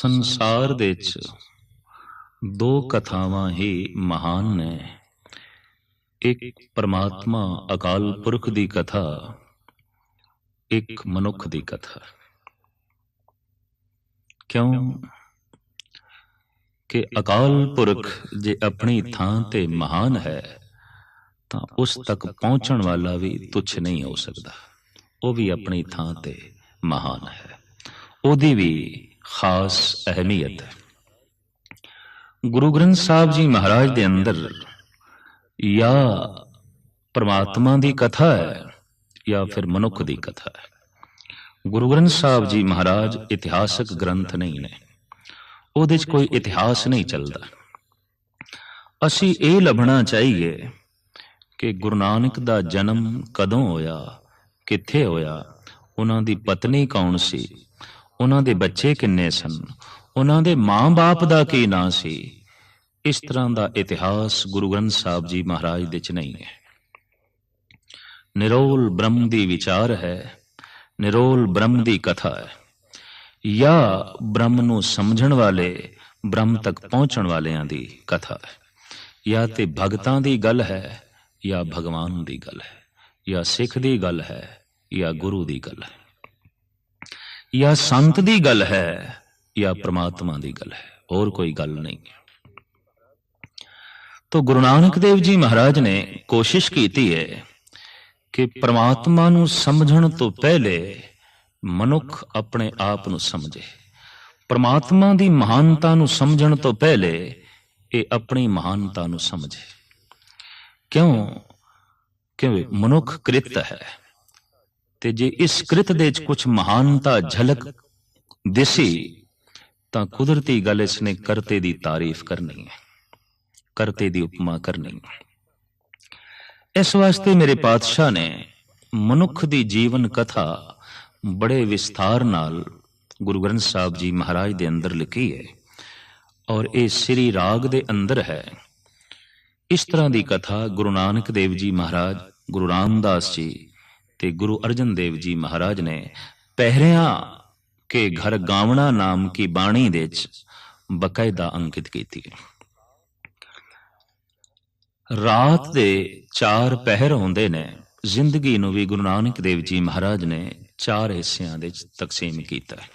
ਸੰਸਾਰ ਦੇ ਵਿੱਚ ਦੋ ਕਥਾਵਾਂ ਹੀ ਮਹਾਨ ਨੇ। ਇੱਕ ਪਰਮਾਤਮਾ ਅਕਾਲ ਪੁਰਖ ਦੀ ਕਥਾ, ਇੱਕ ਮਨੁੱਖ ਦੀ ਕਥਾ। ਕਿਉਂ? ਕਿ ਅਕਾਲ ਪੁਰਖ ਜੇ ਆਪਣੀ ਥਾਂ ਤੇ ਮਹਾਨ ਹੈ, ਤਾਂ ਉਸ ਤੱਕ ਪਹੁੰਚਣ ਵਾਲਾ ਵੀ ਤੁੱਛ ਨਹੀਂ ਹੋ ਸਕਦਾ। ਉਹ ਵੀ ਆਪਣੀ ਥਾਂ ਤੇ ਮਹਾਨ ਹੈ। ਉਹਦੀ ਵੀ ਖਾਸ ਅਹਿਮੀਅਤ। ਹੈ ਗੁਰੂ ਗ੍ਰੰਥ ਸਾਹਿਬ ਜੀ ਮਹਾਰਾਜ ਦੇ ਅੰਦਰ ਜਾਂ ਪਰਮਾਤਮਾ ਦੀ ਕਥਾ ਹੈ ਜਾਂ ਫਿਰ ਮਨੁੱਖ ਦੀ ਕਥਾ ਹੈ। ਗੁਰੂ ਗ੍ਰੰਥ ਸਾਹਿਬ ਜੀ ਮਹਾਰਾਜ ਇਤਿਹਾਸਕ ਗ੍ਰੰਥ ਨਹੀਂ ਨੇ। ਉਹਦੇ 'ਚ ਕੋਈ ਇਤਿਹਾਸ ਨਹੀਂ ਚੱਲਦਾ। ਅਸੀਂ ਇਹ ਲੱਭਣਾ ਚਾਹੀਏ ਕਿ ਗੁਰੂ ਨਾਨਕ ਦਾ ਜਨਮ ਕਦੋਂ ਹੋਇਆ, ਕਿੱਥੇ ਹੋਇਆ, ਉਹਨਾਂ ਦੀ ਪਤਨੀ ਕੌਣ ਸੀ ਉਹਨਾਂ ਦੇ ਬੱਚੇ ਕਿੰਨੇ ਸਨ? ਉਹਨਾਂ ਦੇ ਮਾਂ-ਬਾਪ ਦਾ ਕੀ ਨਾਂ ਸੀ? ਇਸ ਤਰ੍ਹਾਂ ਦਾ ਇਤਿਹਾਸ ਗੁਰੂ ਗ੍ਰੰਥ ਸਾਹਿਬ ਜੀ ਮਹਾਰਾਜ ਦੇ ਚ ਨਹੀਂ ਹੈ। ਨਿਰੋਲ ਬ੍ਰਹਮ ਦੀ ਵਿਚਾਰ ਹੈ, ਨਿਰੋਲ ਬ੍ਰਹਮ ਦੀ ਕਥਾ ਹੈ। ਜਾਂ ਬ੍ਰਹਮ ਨੂੰ ਸਮਝਣ ਵਾਲੇ, ਬ੍ਰਹਮ ਤੱਕ ਪਹੁੰਚਣ ਵਾਲਿਆਂ ਦੀ ਕਥਾ ਹੈ। ਜਾਂ ਤੇ ਭਗਤਾਂ ਦੀ ਗੱਲ ਹੈ ਜਾਂ ਭਗਵਾਨ ਦੀ ਗੱਲ ਹੈ। ਜਾਂ ਸਿੱਖ ਦੀ ਗੱਲ ਹੈ ਜਾਂ ਗੁਰੂ ਦੀ ਗੱਲ ਹੈ। ਜਾਂ ਸੰਤ ਦੀ ਗੱਲ ਹੈ ਜਾਂ ਪ੍ਰਮਾਤਮਾ ਦੀ ਗੱਲ ਹੈ, ਹੋਰ ਕੋਈ ਗੱਲ ਨਹੀਂ। ਤੋ ਗੁਰੂ ਨਾਨਕ ਦੇਵ ਜੀ ਮਹਾਰਾਜ ਨੇ ਕੋਸ਼ਿਸ਼ ਕੀਤੀ ਹੈ ਕਿ ਪ੍ਰਮਾਤਮਾ ਨੂੰ ਸਮਝਣ ਤੋਂ ਪਹਿਲੇ ਮਨੁੱਖ ਆਪਣੇ ਆਪ ਨੂੰ ਸਮਝੇ। ਪ੍ਰਮਾਤਮਾ ਦੀ ਮਹਾਨਤਾ ਨੂੰ ਸਮਝਣ ਤੋਂ ਪਹਿਲੇ ਇਹ ਆਪਣੀ ਮਹਾਨਤਾ ਨੂੰ ਸਮਝੇ। ਕਿਉਂ? ਕਿਉਂਕਿ ਮਨੁੱਖ ਕ੍ਰਿਤ ਹੈ। ਤੇ ਜੇ ਇਸ ਕ੍ਰਿਤ ਦੇ ਵਿੱਚ ਕੁਝ ਮਹਾਨਤਾ ਝਲਕ ਦਿਸੀ, ਤਾਂ ਕੁਦਰਤੀ ਗੱਲ ਇਸ ਨੇ ਕਰਤੇ ਦੀ ਤਾਰੀਫ ਕਰਨੀ ਹੈ, ਕਰਤੇ ਦੀ ਉਪਮਾ ਕਰਨੀ ਹੈ। ਇਸ ਵਾਸਤੇ ਮੇਰੇ ਪਾਤਸ਼ਾਹ ਨੇ ਮਨੁੱਖ ਦੀ ਜੀਵਨ ਕਥਾ ਬੜੇ ਵਿਸਥਾਰ ਨਾਲ ਗੁਰੂ ਗ੍ਰੰਥ ਸਾਹਿਬ ਜੀ ਮਹਾਰਾਜ ਦੇ ਅੰਦਰ ਲਿਖੀ ਹੈ ਔਰ ਇਹ ਸ੍ਰੀ ਰਾਗ ਦੇ ਅੰਦਰ ਹੈ। ਇਸ ਤਰ੍ਹਾਂ ਦੀ ਕਥਾ ਗੁਰੂ ਨਾਨਕ ਦੇਵ ਜੀ ਮਹਾਰਾਜ, ਗੁਰੂ ਰਾਮਦਾਸ ਜੀ ਤੇ ਗੁਰੂ ਅਰਜਨ ਦੇਵ ਜੀ ਮਹਾਰਾਜ ਨੇ ਪਹਿਰਿਆਂ ਕੇ ਘਰ ਗਾਵਣਾ ਨਾਮ ਕੀ ਬਾਣੀ ਦੇ ਵਿੱਚ ਬਕਾਇਦਾ ਅੰਕਿਤ ਕੀਤੀ ਹੈ। ਰਾਤ ਦੇ ਚਾਰ ਪਹਿਰ ਹੁੰਦੇ ਨੇ, ਜ਼ਿੰਦਗੀ ਨੂੰ ਵੀ ਗੁਰੂ ਨਾਨਕ ਦੇਵ ਜੀ ਮਹਾਰਾਜ ਨੇ ਚਾਰ ਹਿੱਸਿਆਂ ਦੇ ਵਿੱਚ ਤਕਸੀਮ ਕੀਤਾ ਹੈ।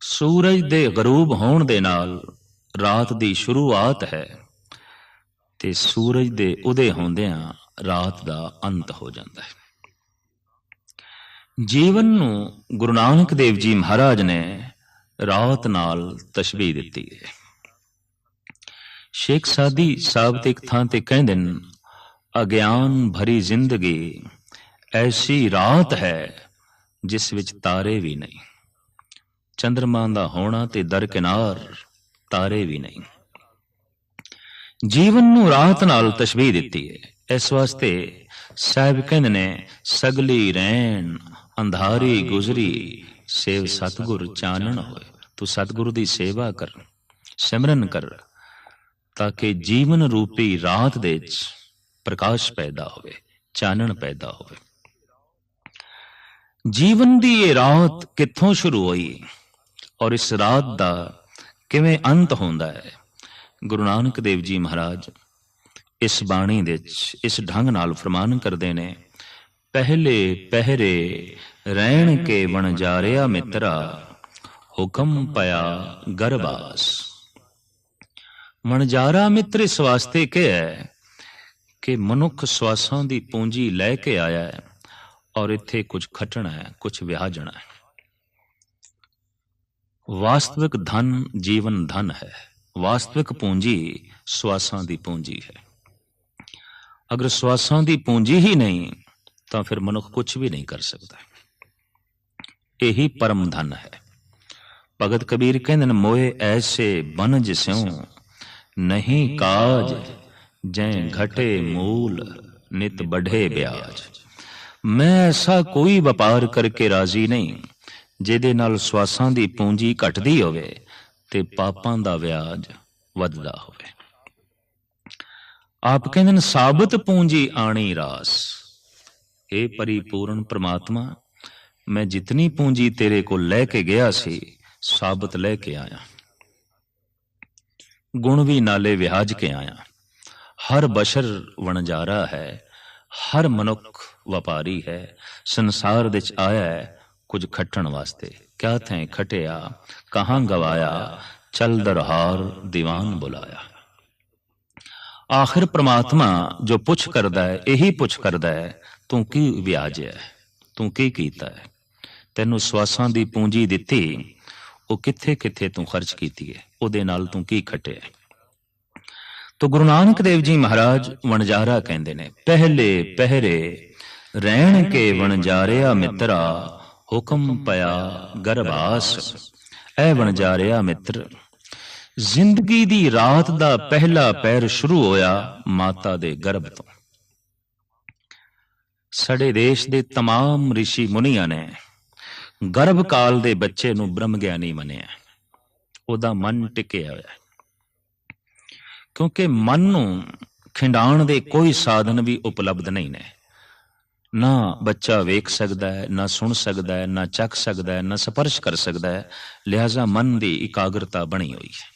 ਸੂਰਜ ਦੇ ਗਰੂਬ ਹੋਣ ਦੇ ਨਾਲ ਰਾਤ ਦੀ ਸ਼ੁਰੂਆਤ ਹੈ ਤੇ ਸੂਰਜ ਦੇ ਉਦੇ ਹੁੰਦਿਆਂ ਰਾਤ ਦਾ ਅੰਤ ਹੋ ਜਾਂਦਾ ਹੈ। ਜੀਵਨ ਨੂੰ ਗੁਰੂ ਨਾਨਕ ਦੇਵ ਜੀ ਮਹਾਰਾਜ ਨੇ ਰਾਤ ਨਾਲ ਤਸ਼ਬੀਹ ਦਿੱਤੀ ਹੈ। ਸ਼ੇਖ ਸਾਦੀ ਸਾਹਿਬ ਤੇ ਇੱਕ ਥਾਂ ਤੇ ਕਹਿੰਦੇ ਨੇ, ਅਗਿਆਨ ਭਰੀ ਜ਼ਿੰਦਗੀ ਐਸੀ ਰਾਤ ਹੈ ਜਿਸ ਵਿੱਚ ਤਾਰੇ ਵੀ ਨਹੀਂ। ਚੰ드ਰਮਾ ਦਾ ਹੋਣਾ ਤੇ ਦਰਕਿਨਾਰ ਤਾਰੇ ਵੀ ਨਹੀਂ। ਜੀਵਨ ਨੂੰ ਰਾਤ ਨਾਲ ਤਸ਼ਬੀਹ ਦਿੱਤੀ ਹੈ। ਇਸ ਵਾਸਤੇ ਸਾਹਿਬ ਕਹਿੰਦੇ ਨੇ, ਸਗਲੀ ਰਹਿਣ, ਅੰਧਾਰੀ ਗੁਜ਼ਰੀ, ਸੇਵ ਸਤਗੁਰ ਚਾਨਣ ਹੋਏ। ਤੂੰ ਸਤਗੁਰੂ ਦੀ ਸੇਵਾ ਕਰ, ਸਿਮਰਨ ਕਰ, ਤਾਂ ਕਿ ਜੀਵਨ ਰੂਪੀ ਰਾਤ ਦੇ ਵਿੱਚ ਪ੍ਰਕਾਸ਼ ਪੈਦਾ ਹੋਵੇ, ਚਾਨਣ ਪੈਦਾ ਹੋਵੇ। ਜੀਵਨ ਦੀ ਇਹ ਰਾਤ ਕਿੱਥੋਂ ਸ਼ੁਰੂ ਹੋਈ ਔਰ ਇਸ ਰਾਤ ਦਾ ਕਿਵੇਂ ਅੰਤ ਹੁੰਦਾ ਹੈ? ਗੁਰੂ ਨਾਨਕ ਦੇਵ ਜੀ ਮਹਾਰਾਜ ਇਸ ਬਾਣੀ ਦੇ ਵਿੱਚ ਇਸ ਢੰਗ ਨਾਲ ਫਰਮਾਨ ਕਰਦੇ ਨੇ, ਪਹਿਲੇ ਪਹਿਰੇ ਰਹਿਣ ਕੇ ਬਣ ਜਾ ਰਿਆ ਮਿੱਤਰਾ, ਹੁਕਮ ਪਿਆ ਗਰਬਾਸ। ਮਨਜਾਰਾ ਮਿੱਤਰ ਇਸ ਵਾਸਤੇ ਕਿ ਹੈ ਕਿ ਮਨੁੱਖ ਸਵਾਸਾਂ ਦੀ ਪੂੰਜੀ ਲੈ ਕੇ ਆਇਆ ਹੈ ਔਰ ਇੱਥੇ ਕੁਝ ਖਟਣਾ ਹੈ, ਕੁਝ ਵਿਆਜਣਾ ਹੈ। ਵਾਸਤਵਿਕ ਧਨ ਜੀਵਨ ਧਨ ਹੈ, ਵਾਸਤਵਿਕ ਪੂੰਜੀ ਸਵਾਸਾਂ ਦੀ ਪੂੰਜੀ ਹੈ। ਅਗਰ ਸਵਾਸਾਂ ਦੀ ਪੂੰਜੀ ਹੀ ਨਹੀਂ, ਤਾਂ ਫਿਰ ਮਨੁੱਖ ਕੁਝ ਵੀ ਨਹੀਂ ਕਰ ਸਕਦਾ। ਇਹੀ ਪਰਮ ਧਨ ਹੈ। ਭਗਤ ਕਬੀਰ ਕਹਿੰਦੇ ਨੇ, ਮੋਏ ਐਸੇ ਬਨਜ ਸਿਉ ਨਹੀਂ ਕਾਜ ਜੈ ਘਟੇ ਮੂਲ, ਨਿਤ ਬਢੇ ਬਿਆਜ। ਮੈਂ ਐਸਾ ਕੋਈ ਵਪਾਰ ਕਰਕੇ ਰਾਜ਼ੀ ਨਹੀਂ, ਜਿਹਦੇ ਨਾਲ ਸਵਾਸਾਂ ਦੀ ਪੂੰਜੀ ਘਟਦੀ ਹੋਵੇ ਤੇ ਪਾਪਾਂ ਦਾ ਵਿਆਜ ਵੱਧਦਾ ਹੋਵੇ। ਆਪ ਕਹਿੰਦੇ ਨੇ ਸਾਬਤ ਪੂੰਜੀ ਆਣੀ ਰਾਸ। ਇਹ ਪਰਿਪੂਰਨ ਪ੍ਰਮਾਤਮਾ, ਮੈਂ ਜਿਤਨੀ ਪੂੰਜੀ ਤੇਰੇ ਕੋਲ ਲੈ ਕੇ ਗਿਆ ਸੀ, ਸਾਬਤ ਲੈ ਕੇ ਆਇਆ। ਗੁਣ ਵੀ ਨਾਲੇ ਵਿਹਾਜ ਕੇ ਆਇਆ। ਹਰ ਬਸ਼ਰ ਵਣਜਾਰਾ ਹੈ, ਹਰ ਮਨੁੱਖ ਵਪਾਰੀ ਹੈ, ਸੰਸਾਰ ਵਿੱਚ ਆਇਆ ਹੈ ਕੁਝ ਖੱਟਣ ਵਾਸਤੇ। ਕਿਆ ਥੈਂ ਖਟਿਆ, ਕਹਾਂ ਗਵਾਇਆ, ਚਲ ਦਰਹਾਰ ਦੀਵਾਨ ਬੁਲਾਇਆ। ਆਖਿਰ ਪ੍ਰਮਾਤਮਾ ਜੋ ਪੁੱਛ ਕਰਦਾ ਹੈ, ਇਹੀ ਪੁੱਛ ਕਰਦਾ ਹੈ, ਤੂੰ ਕੀ ਵਿਆਜਿਆ ਹੈ? ਤੂੰ ਕੀ ਕੀਤਾ ਹੈ? ਤੈਨੂੰ ਸਵਾਸਾਂ ਦੀ ਪੂੰਜੀ ਦਿੱਤੀ, ਉਹ ਕਿੱਥੇ ਕਿੱਥੇ ਤੂੰ ਖਰਚ ਕੀਤੀ ਹੈ? ਉਹਦੇ ਨਾਲ ਤੂੰ ਕੀ ਖਟਿਆ ਤੋ ਗੁਰੂ ਨਾਨਕ ਦੇਵ ਜੀ ਮਹਾਰਾਜ ਵਣਜਾਰਾ ਕਹਿੰਦੇ ਨੇ, ਪਹਿਲੇ ਪਹਿਰੇ ਰਹਿਣ ਕੇ ਵਣਜਾਰਿਆ ਮਿੱਤਰਾ, ਹੁਕਮ ਪਿਆ ਗਰਭਾਸ, ਐ ਵਣਜਾਰਿਆ ਮਿੱਤਰ ਜ਼ਿੰਦਗੀ ਦੀ ਰਾਤ ਦਾ ਪਹਿਲਾ ਪੈਰ ਸ਼ੁਰੂ ਹੋਇਆ ਮਾਤਾ ਦੇ ਗਰਭ ਤੋਂ ਸਾਡੇ ਦੇਸ਼ ਦੇ तमाम ઋષਿ ਮੁਨੀਆਂ ਨੇ ਗਰਭ ਕਾਲ ਦੇ ਬੱਚੇ ਨੂੰ ਬ੍ਰਹਮ ਗਿਆਨੀ ਮੰਨਿਆ ਉਹਦਾ ਮਨ ਟਿਕਿਆ ਹੋਇਆ ਹੈ ਕਿਉਂਕਿ ਮਨ ਨੂੰ ਖਿੰਡਾਉਣ ਦੇ ਕੋਈ ਸਾਧਨ ਵੀ ਉਪਲਬਧ ਨਹੀਂ ਨੇ ਨਾ ਬੱਚਾ ਵੇਖ ਸਕਦਾ ਹੈ ਨਾ ਸੁਣ ਸਕਦਾ ਹੈ ਨਾ ਚੱਖ ਸਕਦਾ ਹੈ ਨਾ ਸਪਰਸ਼ ਕਰ ਸਕਦਾ ਹੈ ਲਿਹਾਜ਼ਾ ਮਨ ਦੀ ਇਕਾਗਰਤਾ ਬਣੀ ਹੋਈ ਹੈ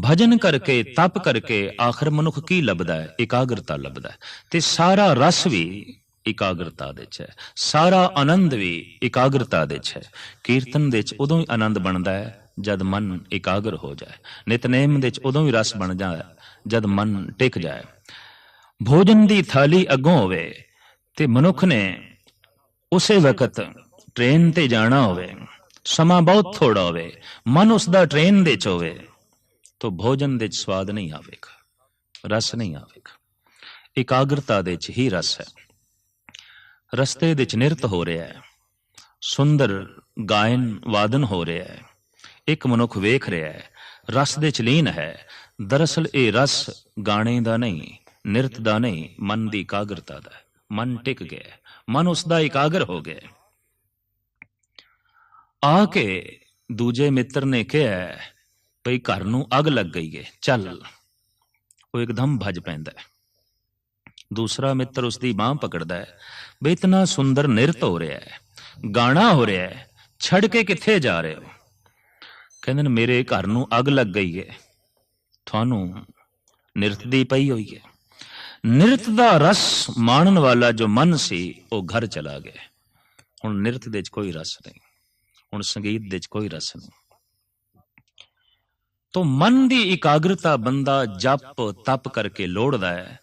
ਭਜਨ ਕਰਕੇ, ਤਪ ਕਰਕੇ ਆਖਰ ਮਨੁੱਖ ਕੀ ਲੱਭਦਾ ਹੈ? ਇਕਾਗਰਤਾ ਲੱਭਦਾ ਹੈ। ਤੇ ਸਾਰਾ ਰਸ ਵੀ ਇਕਾਗਰਤਾ ਦੇ ਚ ਹੈ। ਸਾਰਾ ਆਨੰਦ ਵੀ ਇਕਾਗਰਤਾ ਦੇ ਚ ਹੈ। ਕੀਰਤਨ ਦੇ ਚ ਉਦੋਂ ਹੀ ਆਨੰਦ ਬਣਦਾ ਹੈ, ਜਦ ਮਨ ਇਕਾਗਰ ਹੋ ਜਾਏ। ਨਿਤਨੇਮ ਦੇ ਚ ਉਦੋਂ ਹੀ ਰਸ ਬਣ ਜਾਏ, ਜਦ ਮਨ ਟਿਕ ਜਾਏ। ਭੋਜਨ ਦੀ ਥਾਲੀ ਅੱਗੋਂ ਹੋਵੇ ਤੇ ਮਨੁੱਖ ਨੇ ਉਸੇ ਵਕਤ ਟ੍ਰੇਨ ਤੇ ਜਾਣਾ ਹੋਵੇ। ਸਮਾਂ ਬਹੁਤ ਥੋੜਾ ਹੋਵੇ। ਮਨ ਉਸ ਦਾ ਟ੍ਰੇਨ ਦੇ ਚ ਹੋਵੇ। ਤੋ ਭੋਜਨ ਦੇ ਵਿੱਚ ਸਵਾਦ ਨਹੀਂ ਆਵੇਗਾ, ਰਸ ਨਹੀਂ ਆਵੇਗਾ। ਇਕਾਗਰਤਾ ਦੇ ਵਿੱਚ ਹੀ ਰਸ ਹੈ। ਰਸਤੇ ਦੇ ਚ ਨਿਰਤ ਹੋ ਰਿਹਾ ਹੈ। ਸੁੰਦਰ, ਗਾਇਨ, ਵਾਦਨ ਹੋ ਰਿਹਾ ਹੈ। ਇੱਕ ਮਨੁੱਖ ਵੇਖ ਰਿਹਾ ਹੈ, ਰਸ ਦੇ ਚ ਲੀਨ ਹੈ। ਦਰਅਸਲ ਇਹ ਰਸ ਗਾਣੇ ਦਾ ਨਹੀਂ, ਨਿਰਤ ਦਾ ਨਹੀਂ, ਮਨ ਦੀ ਇਕਾਗਰਤਾ ਦਾ ਮਨ ਟਿਕ ਗਿਆ ਮਨ ਉਸ ਦਾ ਇਕਾਗਰ ਹੋ ਗਿਆ ਆ ਕੇ ਦੂਜੇ ਮਿੱਤਰ ਨੇ ਕਿਹਾ ਭਈ ਘਰ ਨੂੰ ਅੱਗ ਲੱਗ ਗਈ ਹੈ ਚੱਲ, ਉਹ ਇੱਕਦਮ ਭੱਜ ਪੈਂਦਾ ਹੈ ਦੂਸਰਾ ਮਿੱਤਰ ਉਸ ਦੀ ਬਾਹ ਪਕੜਦਾ ਹੈ ਬਈ ਇਤਨਾ ਸੁੰਦਰ ਨਿਰਤ ਹੋ ਰਿਹਾ ਹੈ ਗਾਣਾ ਹੋ ਰਿਹਾ ਹੈ ਛੱਡ ਕੇ ਕਿੱਥੇ ਜਾ ਰਹੇ ਹੋ? ਕਹਿੰਦੇ ਨੇ, ਮੇਰੇ ਘਰ ਨੂੰ ਅੱਗ ਲੱਗ ਗਈ ਹੈ ਤੁਹਾਨੂੰ ਨਿਰਤ ਦੀ ਪਈ ਹੋਈ ਹੈ ਨਿਰਤ ਦਾ ਰਸ ਮਾਣਨ ਵਾਲਾ ਜੋ ਮਨ ਸੀ, ਉਹ ਘਰ ਚਲਾ ਗਿਆ ਹੁਣ ਨਿਰਤ ਦੇ ਵਿੱਚ ਕੋਈ ਰਸ ਨਹੀਂ। ਹੁਣ ਸੰਗੀਤ ਦੇ ਵਿੱਚ ਕੋਈ ਰਸ ਨਹੀਂ। ਤੋ ਮਨ ਦੀ ਇਕਾਗਰਤਾ ਬੰਦਾ ਜਪ ਤਪ ਕਰਕੇ ਲੋੜਦਾ ਹੈ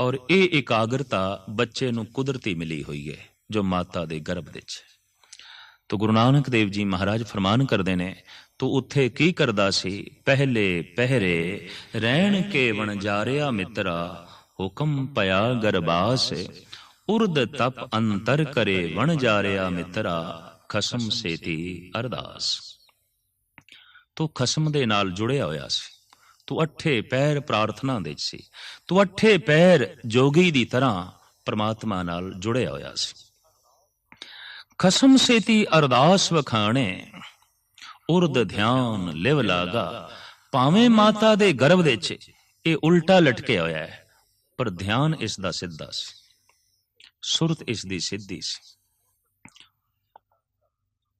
ਔਰ ਇਹ ਇਕਾਗਰਤਾ ਬੱਚੇ ਨੂੰ ਕੁਦਰਤੀ ਮਿਲੀ ਹੋਈ ਹੈ, ਜੋ ਮਾਤਾ ਦੇ ਗਰਭ ਵਿੱਚ। ਤੋ ਗੁਰੂ ਨਾਨਕ ਦੇਵ ਜੀ ਮਹਾਰਾਜ ਫਰਮਾਨ ਕਰਦੇ ਨੇ, ਤੂੰ ਉੱਥੇ ਕੀ ਕਰਦਾ ਸੀ? ਪਹਿਲੇ ਪਹਿਰੇ ਰਹਿਣ ਕੇ ਵਣਜਾਰਿਆ ਮਿੱਤਰਾ, ਹੁਕਮ ਪਿਆ ਗਰਬਾਸ, ਉਰਦ ਤਪ ਅੰਤਰ ਕਰੇ ਵਣਜਾਰਿਆ ਮਿੱਤਰਾ, ਖਸਮ ਸੇਤੀ ਅਰਦਾਸ। ਤੂੰ ਖਸਮ ਦੇ ਨਾਲ ਜੁੜਿਆ ਹੋਇਆ ਸੀ। ਤੂੰ ਅੱਠੇ ਪੈਰ ਪ੍ਰਾਰਥਨਾ ਦੇ ਸੀ। ਤੂੰ ਅੱਠੇ ਪੈਰ ਜੋਗੀ ਦੀ ਤਰ੍ਹਾਂ ਪ੍ਰਮਾਤਮਾ ਨਾਲ ਜੁੜਿਆ ਹੋਇਆ ਸੀ। ਖਸਮ ਸੇਤੀ ਅਰਦਾਸ ਵਖਾਣੇ, ਉਰਦ ਧਿਆਨ ਲਿਵ ਲਾਗਾ, ਭਾਵੇਂ ਮਾਤਾ ਦੇ ਗਰਭ ਦੇ 'ਚ ਇਹ ਉਲਟਾ ਲਟਕਿਆ ਹੋਇਆ ਹੈ, ਪਰ ਧਿਆਨ ਇਸ ਦਾ ਸਿੱਧਾ ਸੀ। ਸੁਰਤ ਇਸ ਦੀ ਸਿੱਧੀ ਸੀ।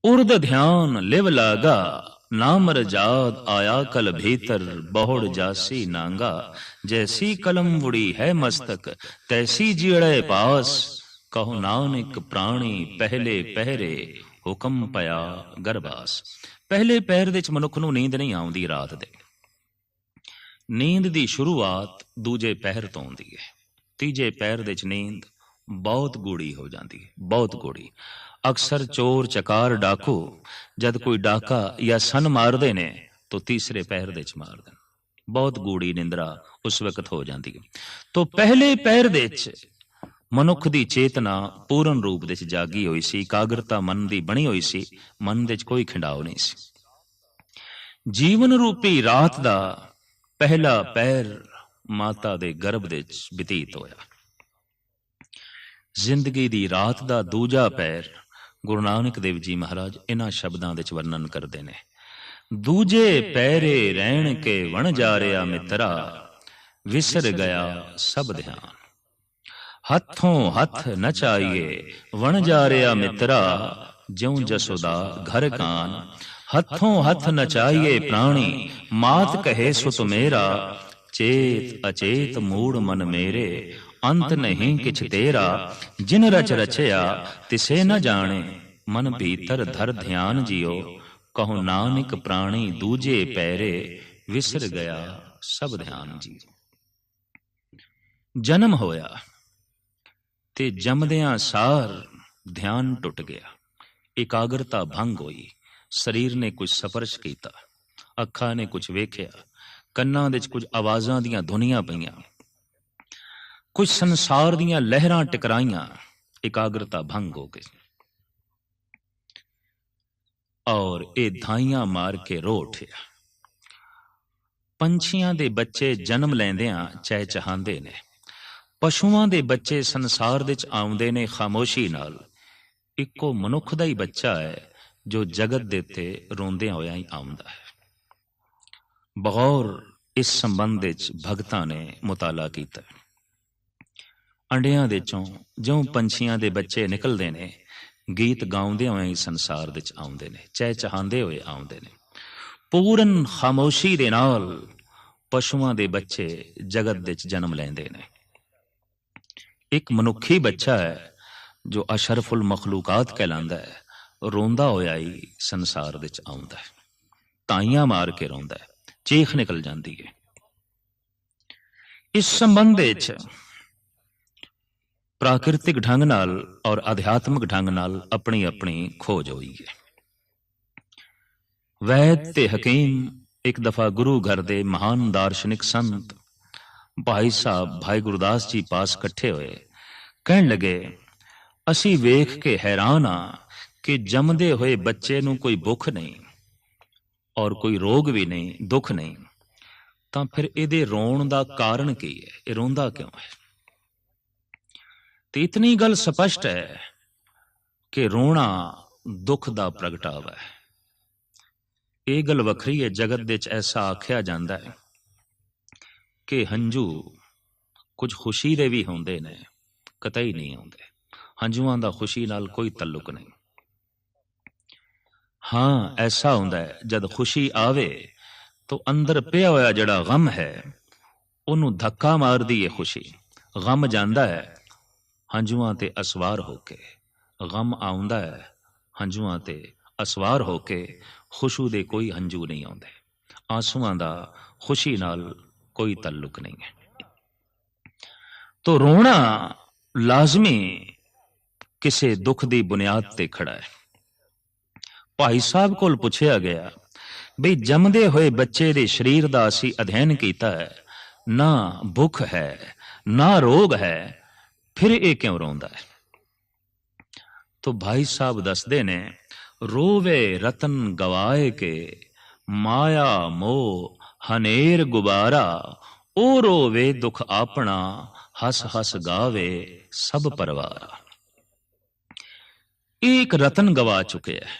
ਉਰਦ ਧਿਆਨ ਲਿਵ ਲਾਗਾ ਨਾਮ ਰਜਾਦ ਆਇਆ ਕਲ ਭੀਤਰ, ਬਹੁੜ ਜਾਸੀ ਨਾਂਗਾ। ਜੈਸੀ ਕਲਮ ਵੁੜੀ ਹੈ ਮਸਤਕ, ਤੈਸੀ ਜੀੜੇ ਪਾਸ। ਕਹੋ ਨਾਨਕ ਪ੍ਰਾਣੀ ਪਹਿਲੇ ਪਹਿਰੇ, ਹੁਕਮ ਪਿਆ ਗਰਬਾਸ। ਪਹਿਲੇ ਪੈਰ ਦੇ ਵਿੱਚ ਮਨੁੱਖ ਨੂੰ ਨੀਂਦ ਨਹੀਂ ਆਉਂਦੀ ਰਾਤ ਦੇ। ਨੀਂਦ ਦੀ ਸ਼ੁਰੂਆਤ ਦੂਜੇ ਪਹਿਰ ਤੋਂ ਹੁੰਦੀ ਹੈ। ਤੀਜੇ ਪੈਰ ਦੇ ਵਿੱਚ ਨੀਂਦ ਬਹੁਤ ਗੂੜੀ ਹੋ ਜਾਂਦੀ ਹੈ, ਬਹੁਤ ਗੂੜੀ ਅਕਸਰ ਚੋਰ ਚਕਾਰ ਡਾਕੂ, ਜਦ ਕੋਈ ਡਾਕਾ ਜਾਂ ਸਨ ਮਾਰਦੇ ਨੇ, ਤਾਂ ਤੀਸਰੇ ਪਹਿਰ ਦੇ ਚ ਮਾਰਦੇ ਨੇ। ਬਹੁਤ ਗੂੜੀ ਨਿੰਦਰਾ ਉਸ ਵਕਤ ਹੋ ਜਾਂਦੀ ਹੈ। ਤੋਂ ਪਹਿਲੇ ਪਹਿਰ ਦੇ ਚ ਮਨੁੱਖ ਦੀ ਚੇਤਨਾ ਪੂਰਨ ਰੂਪ ਦੇ ਚ ਜਾਗੀ ਹੋਈ ਸੀ, ਇਕਾਗਰਤਾ ਮਨ ਦੀ ਬਣੀ ਹੋਈ ਸੀ, ਮਨ ਦੇ ਚ ਕੋਈ ਖਿੰਡਾਵ ਨਹੀਂ ਸੀ। ਜੀਵਨ ਰੂਪੀ ਰਾਤ ਦਾ ਪਹਿਲਾ ਪੈਰ ਮਾਤਾ ਦੇ ਗਰਭ ਦੇ ਚ ਬਤੀਤ ਹੋਇਆ। ਜ਼ਿੰਦਗੀ ਦੀ ਰਾਤ ਦਾ ਦੂਜਾ ਪੈਰ ਗੁਰੂ ਨਾਨਕ ਦੇਵ ਜੀ ਮਹਾਰਾਜ ਇਹਨਾਂ ਸ਼ਬਦਾਂ ਵਿੱਚ ਵਰਣਨ ਕਰਦੇ ਨੇ। ਦੂਜੇ ਪੈਰੇ ਰਹਿਣ ਕੇ ਵਣ ਜਾ ਰਿਆ ਮਿੱਤਰਾ, ਵਿਸਰ ਗਿਆ ਸਭ ਧਿਆਨ। ਹੱਥੋਂ ਹੱਥ ਨਚਾਈਏ ਵਣ ਜਾ ਰਿਆ ਮਿੱਤਰਾ, ਜਿਉ ਜਸੋਦਾ ਘਰ ਕਾਨ। ਹੱਥੋਂ ਹੱਥ ਨਚਾਈਏ ਪ੍ਰਾਣੀ, ਮਾਤ ਕਹੇ ਸੁਤ ਮੇਰਾ, ਚੇਤ ਅਚੇਤ ਮੂੜ ਮਨ ਮੇਰੇ ਅੰਤ ਨਹੀਂ ਕਿਛ ਤੇਰਾ, ਜਿਨ ਰਚ ਰਚਿਆ, ਤਿਸੇ ਨ ਜਾਣੇ, ਮਨ ਭੀਤਰ ਧਰ ਧਿਆਨ ਜਿਉ, ਕਹੋ ਨਾਨਕ ਪ੍ਰਾਣੀ ਦੂਜੇ ਪੈਰੇ ਵਿਸਰ ਗਿਆ, ਸਭ ਧਿਆਨ ਜੀ ਜਨਮ ਹੋਇਆ, ਤੇ ਜੰਮਦਿਆਂ ਸਾਰ ਧਿਆਨ ਟੁੱਟ ਗਿਆ, ਇਕਾਗਰਤਾ ਭੰਗ ਹੋਈ, ਸਰੀਰ ਨੇ ਕੁਝ ਸਪਰਸ਼ ਕੀਤਾ, ਅੱਖਾਂ ਨੇ ਕੁਝ ਵੇਖਿਆ, ਕੰਨਾਂ ਦੇ ਵਿੱਚ ਕੁਝ ਆਵਾਜ਼ਾਂ ਦੀਆਂ ਧੁਨੀਆਂ ਪਈਆਂ ਕੁਝ ਸੰਸਾਰ ਦੀਆਂ ਲਹਿਰਾਂ ਟਕਰਾਈਆਂ, ਇਕਾਗਰਤਾ ਭੰਗ ਹੋ ਗਈ। ਔਰ ਇਹ ਧਾਈਆਂ ਮਾਰ ਕੇ ਰੋ ਉਠਿਆ। ਪੰਛੀਆਂ ਦੇ ਬੱਚੇ ਜਨਮ ਲੈਂਦਿਆਂ ਚਹਿ ਚਹਾਉਂਦੇ ਨੇ। ਪਸ਼ੂਆਂ ਦੇ ਬੱਚੇ ਸੰਸਾਰ ਵਿੱਚ ਆਉਂਦੇ ਨੇ ਖਾਮੋਸ਼ੀ ਨਾਲ। ਇੱਕੋ ਮਨੁੱਖ ਦਾ ਹੀ ਬੱਚਾ ਹੈ, ਜੋ ਜਗਤ ਦੇ ਉੱਤੇ ਰੋਂਦਿਆਂ ਹੋਇਆ ਹੀ ਆਉਂਦਾ ਹੈ। ਬਗੌਰ ਇਸ ਸੰਬੰਧ ਵਿੱਚ ਭਗਤਾਂ ਨੇ ਮੁਤਾਲਾ ਕੀਤਾ। ਅੰਡਿਆਂ ਦੇ ਚੋਂ ਜਿਉਂ ਪੰਛੀਆਂ ਦੇ ਬੱਚੇ ਨਿਕਲਦੇ ਨੇ, ਗੀਤ ਗਾਉਂਦੇ ਹੋਏ ਸੰਸਾਰ ਵਿੱਚ ਆਉਂਦੇ ਨੇ, ਚਹਿ ਚਹਾਉਂਦੇ ਹੋਏ ਆਉਂਦੇ ਨੇ। ਪੂਰਨ ਖਾਮੋਸ਼ੀ ਦੇ ਨਾਲ ਪਸ਼ੂਆਂ ਦੇ ਬੱਚੇ ਜਗਤ ਵਿੱਚ ਜਨਮ ਲੈਂਦੇ ਨੇ। ਇੱਕ ਮਨੁੱਖੀ ਬੱਚਾ ਹੈ, ਜੋ ਅਸ਼ਰਫੁਲ ਮਖਲੂਕਾਤ ਕਹਿਲਾਂਦਾ ਹੈ, ਰੋਂਦਾ ਹੋਇਆ ਹੀ ਸੰਸਾਰ ਵਿੱਚ ਆਉਂਦਾ ਹੈ। ਤਾਈਆਂ ਮਾਰ ਕੇ ਰੋਂਦਾ ਹੈ, ਚੀਖ ਨਿਕਲ ਜਾਂਦੀ ਹੈ। ਇਸ ਸੰਬੰਧ ਵਿੱਚ ਪ੍ਰਾਕਿਰਤਿਕ ਢੰਗ ਨਾਲ ਔਰ ਅਧਿਆਤਮਿਕ ਢੰਗ ਨਾਲ ਆਪਣੀ ਆਪਣੀ ਖੋਜ ਹੋਈ ਹੈ। ਵੈਦ ਤੇ ਹਕੀਮ ਇੱਕ ਦਫਾ ਗੁਰੂ ਘਰ ਦੇ ਮਹਾਨ ਦਾਰਸ਼ਨਿਕ ਸੰਤ ਭਾਈ ਸਾਹਿਬ ਭਾਈ ਗੁਰਦਾਸ ਜੀ ਪਾਸ ਇਕੱਠੇ ਹੋਏ, ਕਹਿਣ ਲੱਗੇ, ਅਸੀਂ ਵੇਖ ਕੇ ਹੈਰਾਨ ਆ ਕਿ ਜੰਮਦੇ ਹੋਏ ਬੱਚੇ ਨੂੰ ਕੋਈ ਭੁੱਖ ਨਹੀਂ ਔਰ ਕੋਈ ਰੋਗ ਵੀ ਨਹੀਂ, ਦੁੱਖ ਨਹੀਂ। ਤਾਂ ਫਿਰ ਇਹਦੇ ਰੋਣ ਦਾ ਕਾਰਨ ਕੀ ਹੈ? ਇਹ ਰੋਂਦਾ ਕਿਉਂ ਹੈ? ਤੇ ਇਤਨੀ ਗੱਲ ਸਪਸ਼ਟ ਹੈ ਕਿ ਰੋਣਾ ਦੁੱਖ ਦਾ ਪ੍ਰਗਟਾਵਾ ਹੈ। ਇਹ ਗੱਲ ਵੱਖਰੀ ਹੈ, ਜਗਤ ਵਿੱਚ ਐਸਾ ਆਖਿਆ ਜਾਂਦਾ ਹੈ ਕਿ ਹੰਝੂ ਕੁਝ ਖੁਸ਼ੀ ਦੇ ਵੀ ਹੁੰਦੇ ਨੇ, ਕਤਈ ਨਹੀਂ ਹੁੰਦੇ। ਹੰਝੂਆਂ ਦਾ ਖੁਸ਼ੀ ਨਾਲ ਕੋਈ ਤਾਲੁਕ ਨਹੀਂ। ਹਾਂ, ਐਸਾ ਹੁੰਦਾ ਹੈ, ਜਦ ਖੁਸ਼ੀ ਆਵੇ ਤਾਂ ਅੰਦਰ ਪਿਆ ਹੋਇਆ ਜਿਹੜਾ ਗਮ ਹੈ, ਉਹਨੂੰ ਧੱਕਾ ਮਾਰਦੀ ਹੈ ਖੁਸ਼ੀ। ਗਮ ਜਾਂਦਾ ਹੈ ਹੰਝੂਆਂ ਤੇ ਅਸਵਾਰ ਹੋ ਕੇ। ਗਮ ਆਉਂਦਾ ਹੈ, ਹੰਝੂਆਂ ਤੇ ਅਸਵਾਰ ਹੋ ਕੇ ਖੁਸ਼ੂ ਦੇ ਕੋਈ ਹੰਝੂ ਨਹੀਂ ਆਉਂਦੇ। ਆਂਸੂਆਂ ਦਾ ਖੁਸ਼ੀ ਨਾਲ ਕੋਈ ਤਾਲੁਕ ਨਹੀਂ ਹੈ। ਤੋ ਰੋਣਾ ਲਾਜ਼ਮੀ ਕਿਸੇ ਦੁੱਖ ਦੀ ਬੁਨਿਆਦ ਤੇ ਖੜਾ ਹੈ। ਭਾਈ ਸਾਹਿਬ ਕੋਲ ਪੁੱਛਿਆ ਗਿਆ, ਬਈ ਜੰਮਦੇ ਹੋਏ ਬੱਚੇ ਦੇ ਸਰੀਰ ਦਾ ਅਸੀਂ ਅਧਿਐਨ ਕੀਤਾ ਹੈ, ਨਾ ਭੁੱਖ ਹੈ, ਨਾ ਰੋਗ ਹੈ ਫਿਰ ਇਹ ਕਿਉਂ ਰੋਂਦਾ ਹੈ ਤੋ ਭਾਈ ਸਾਹਿਬ ਦੱਸਦੇ ਨੇ ਰੋਵੇ ਰਤਨ ਗਵਾਏ ਕੇ ਮਾਇਆ ਮੋਹ ਹਨੇਰ ਗੁਬਾਰਾ ਉਹ ਰੋਵੇ ਦੁਖ ਆਪਣਾ ਹਸ ਹਸ ਗਾਵੇ ਸਭ ਪਰਵਾਰਾ ਇੱਕ ਰਤਨ ਗਵਾ ਚੁੱਕਿਆ ਹੈ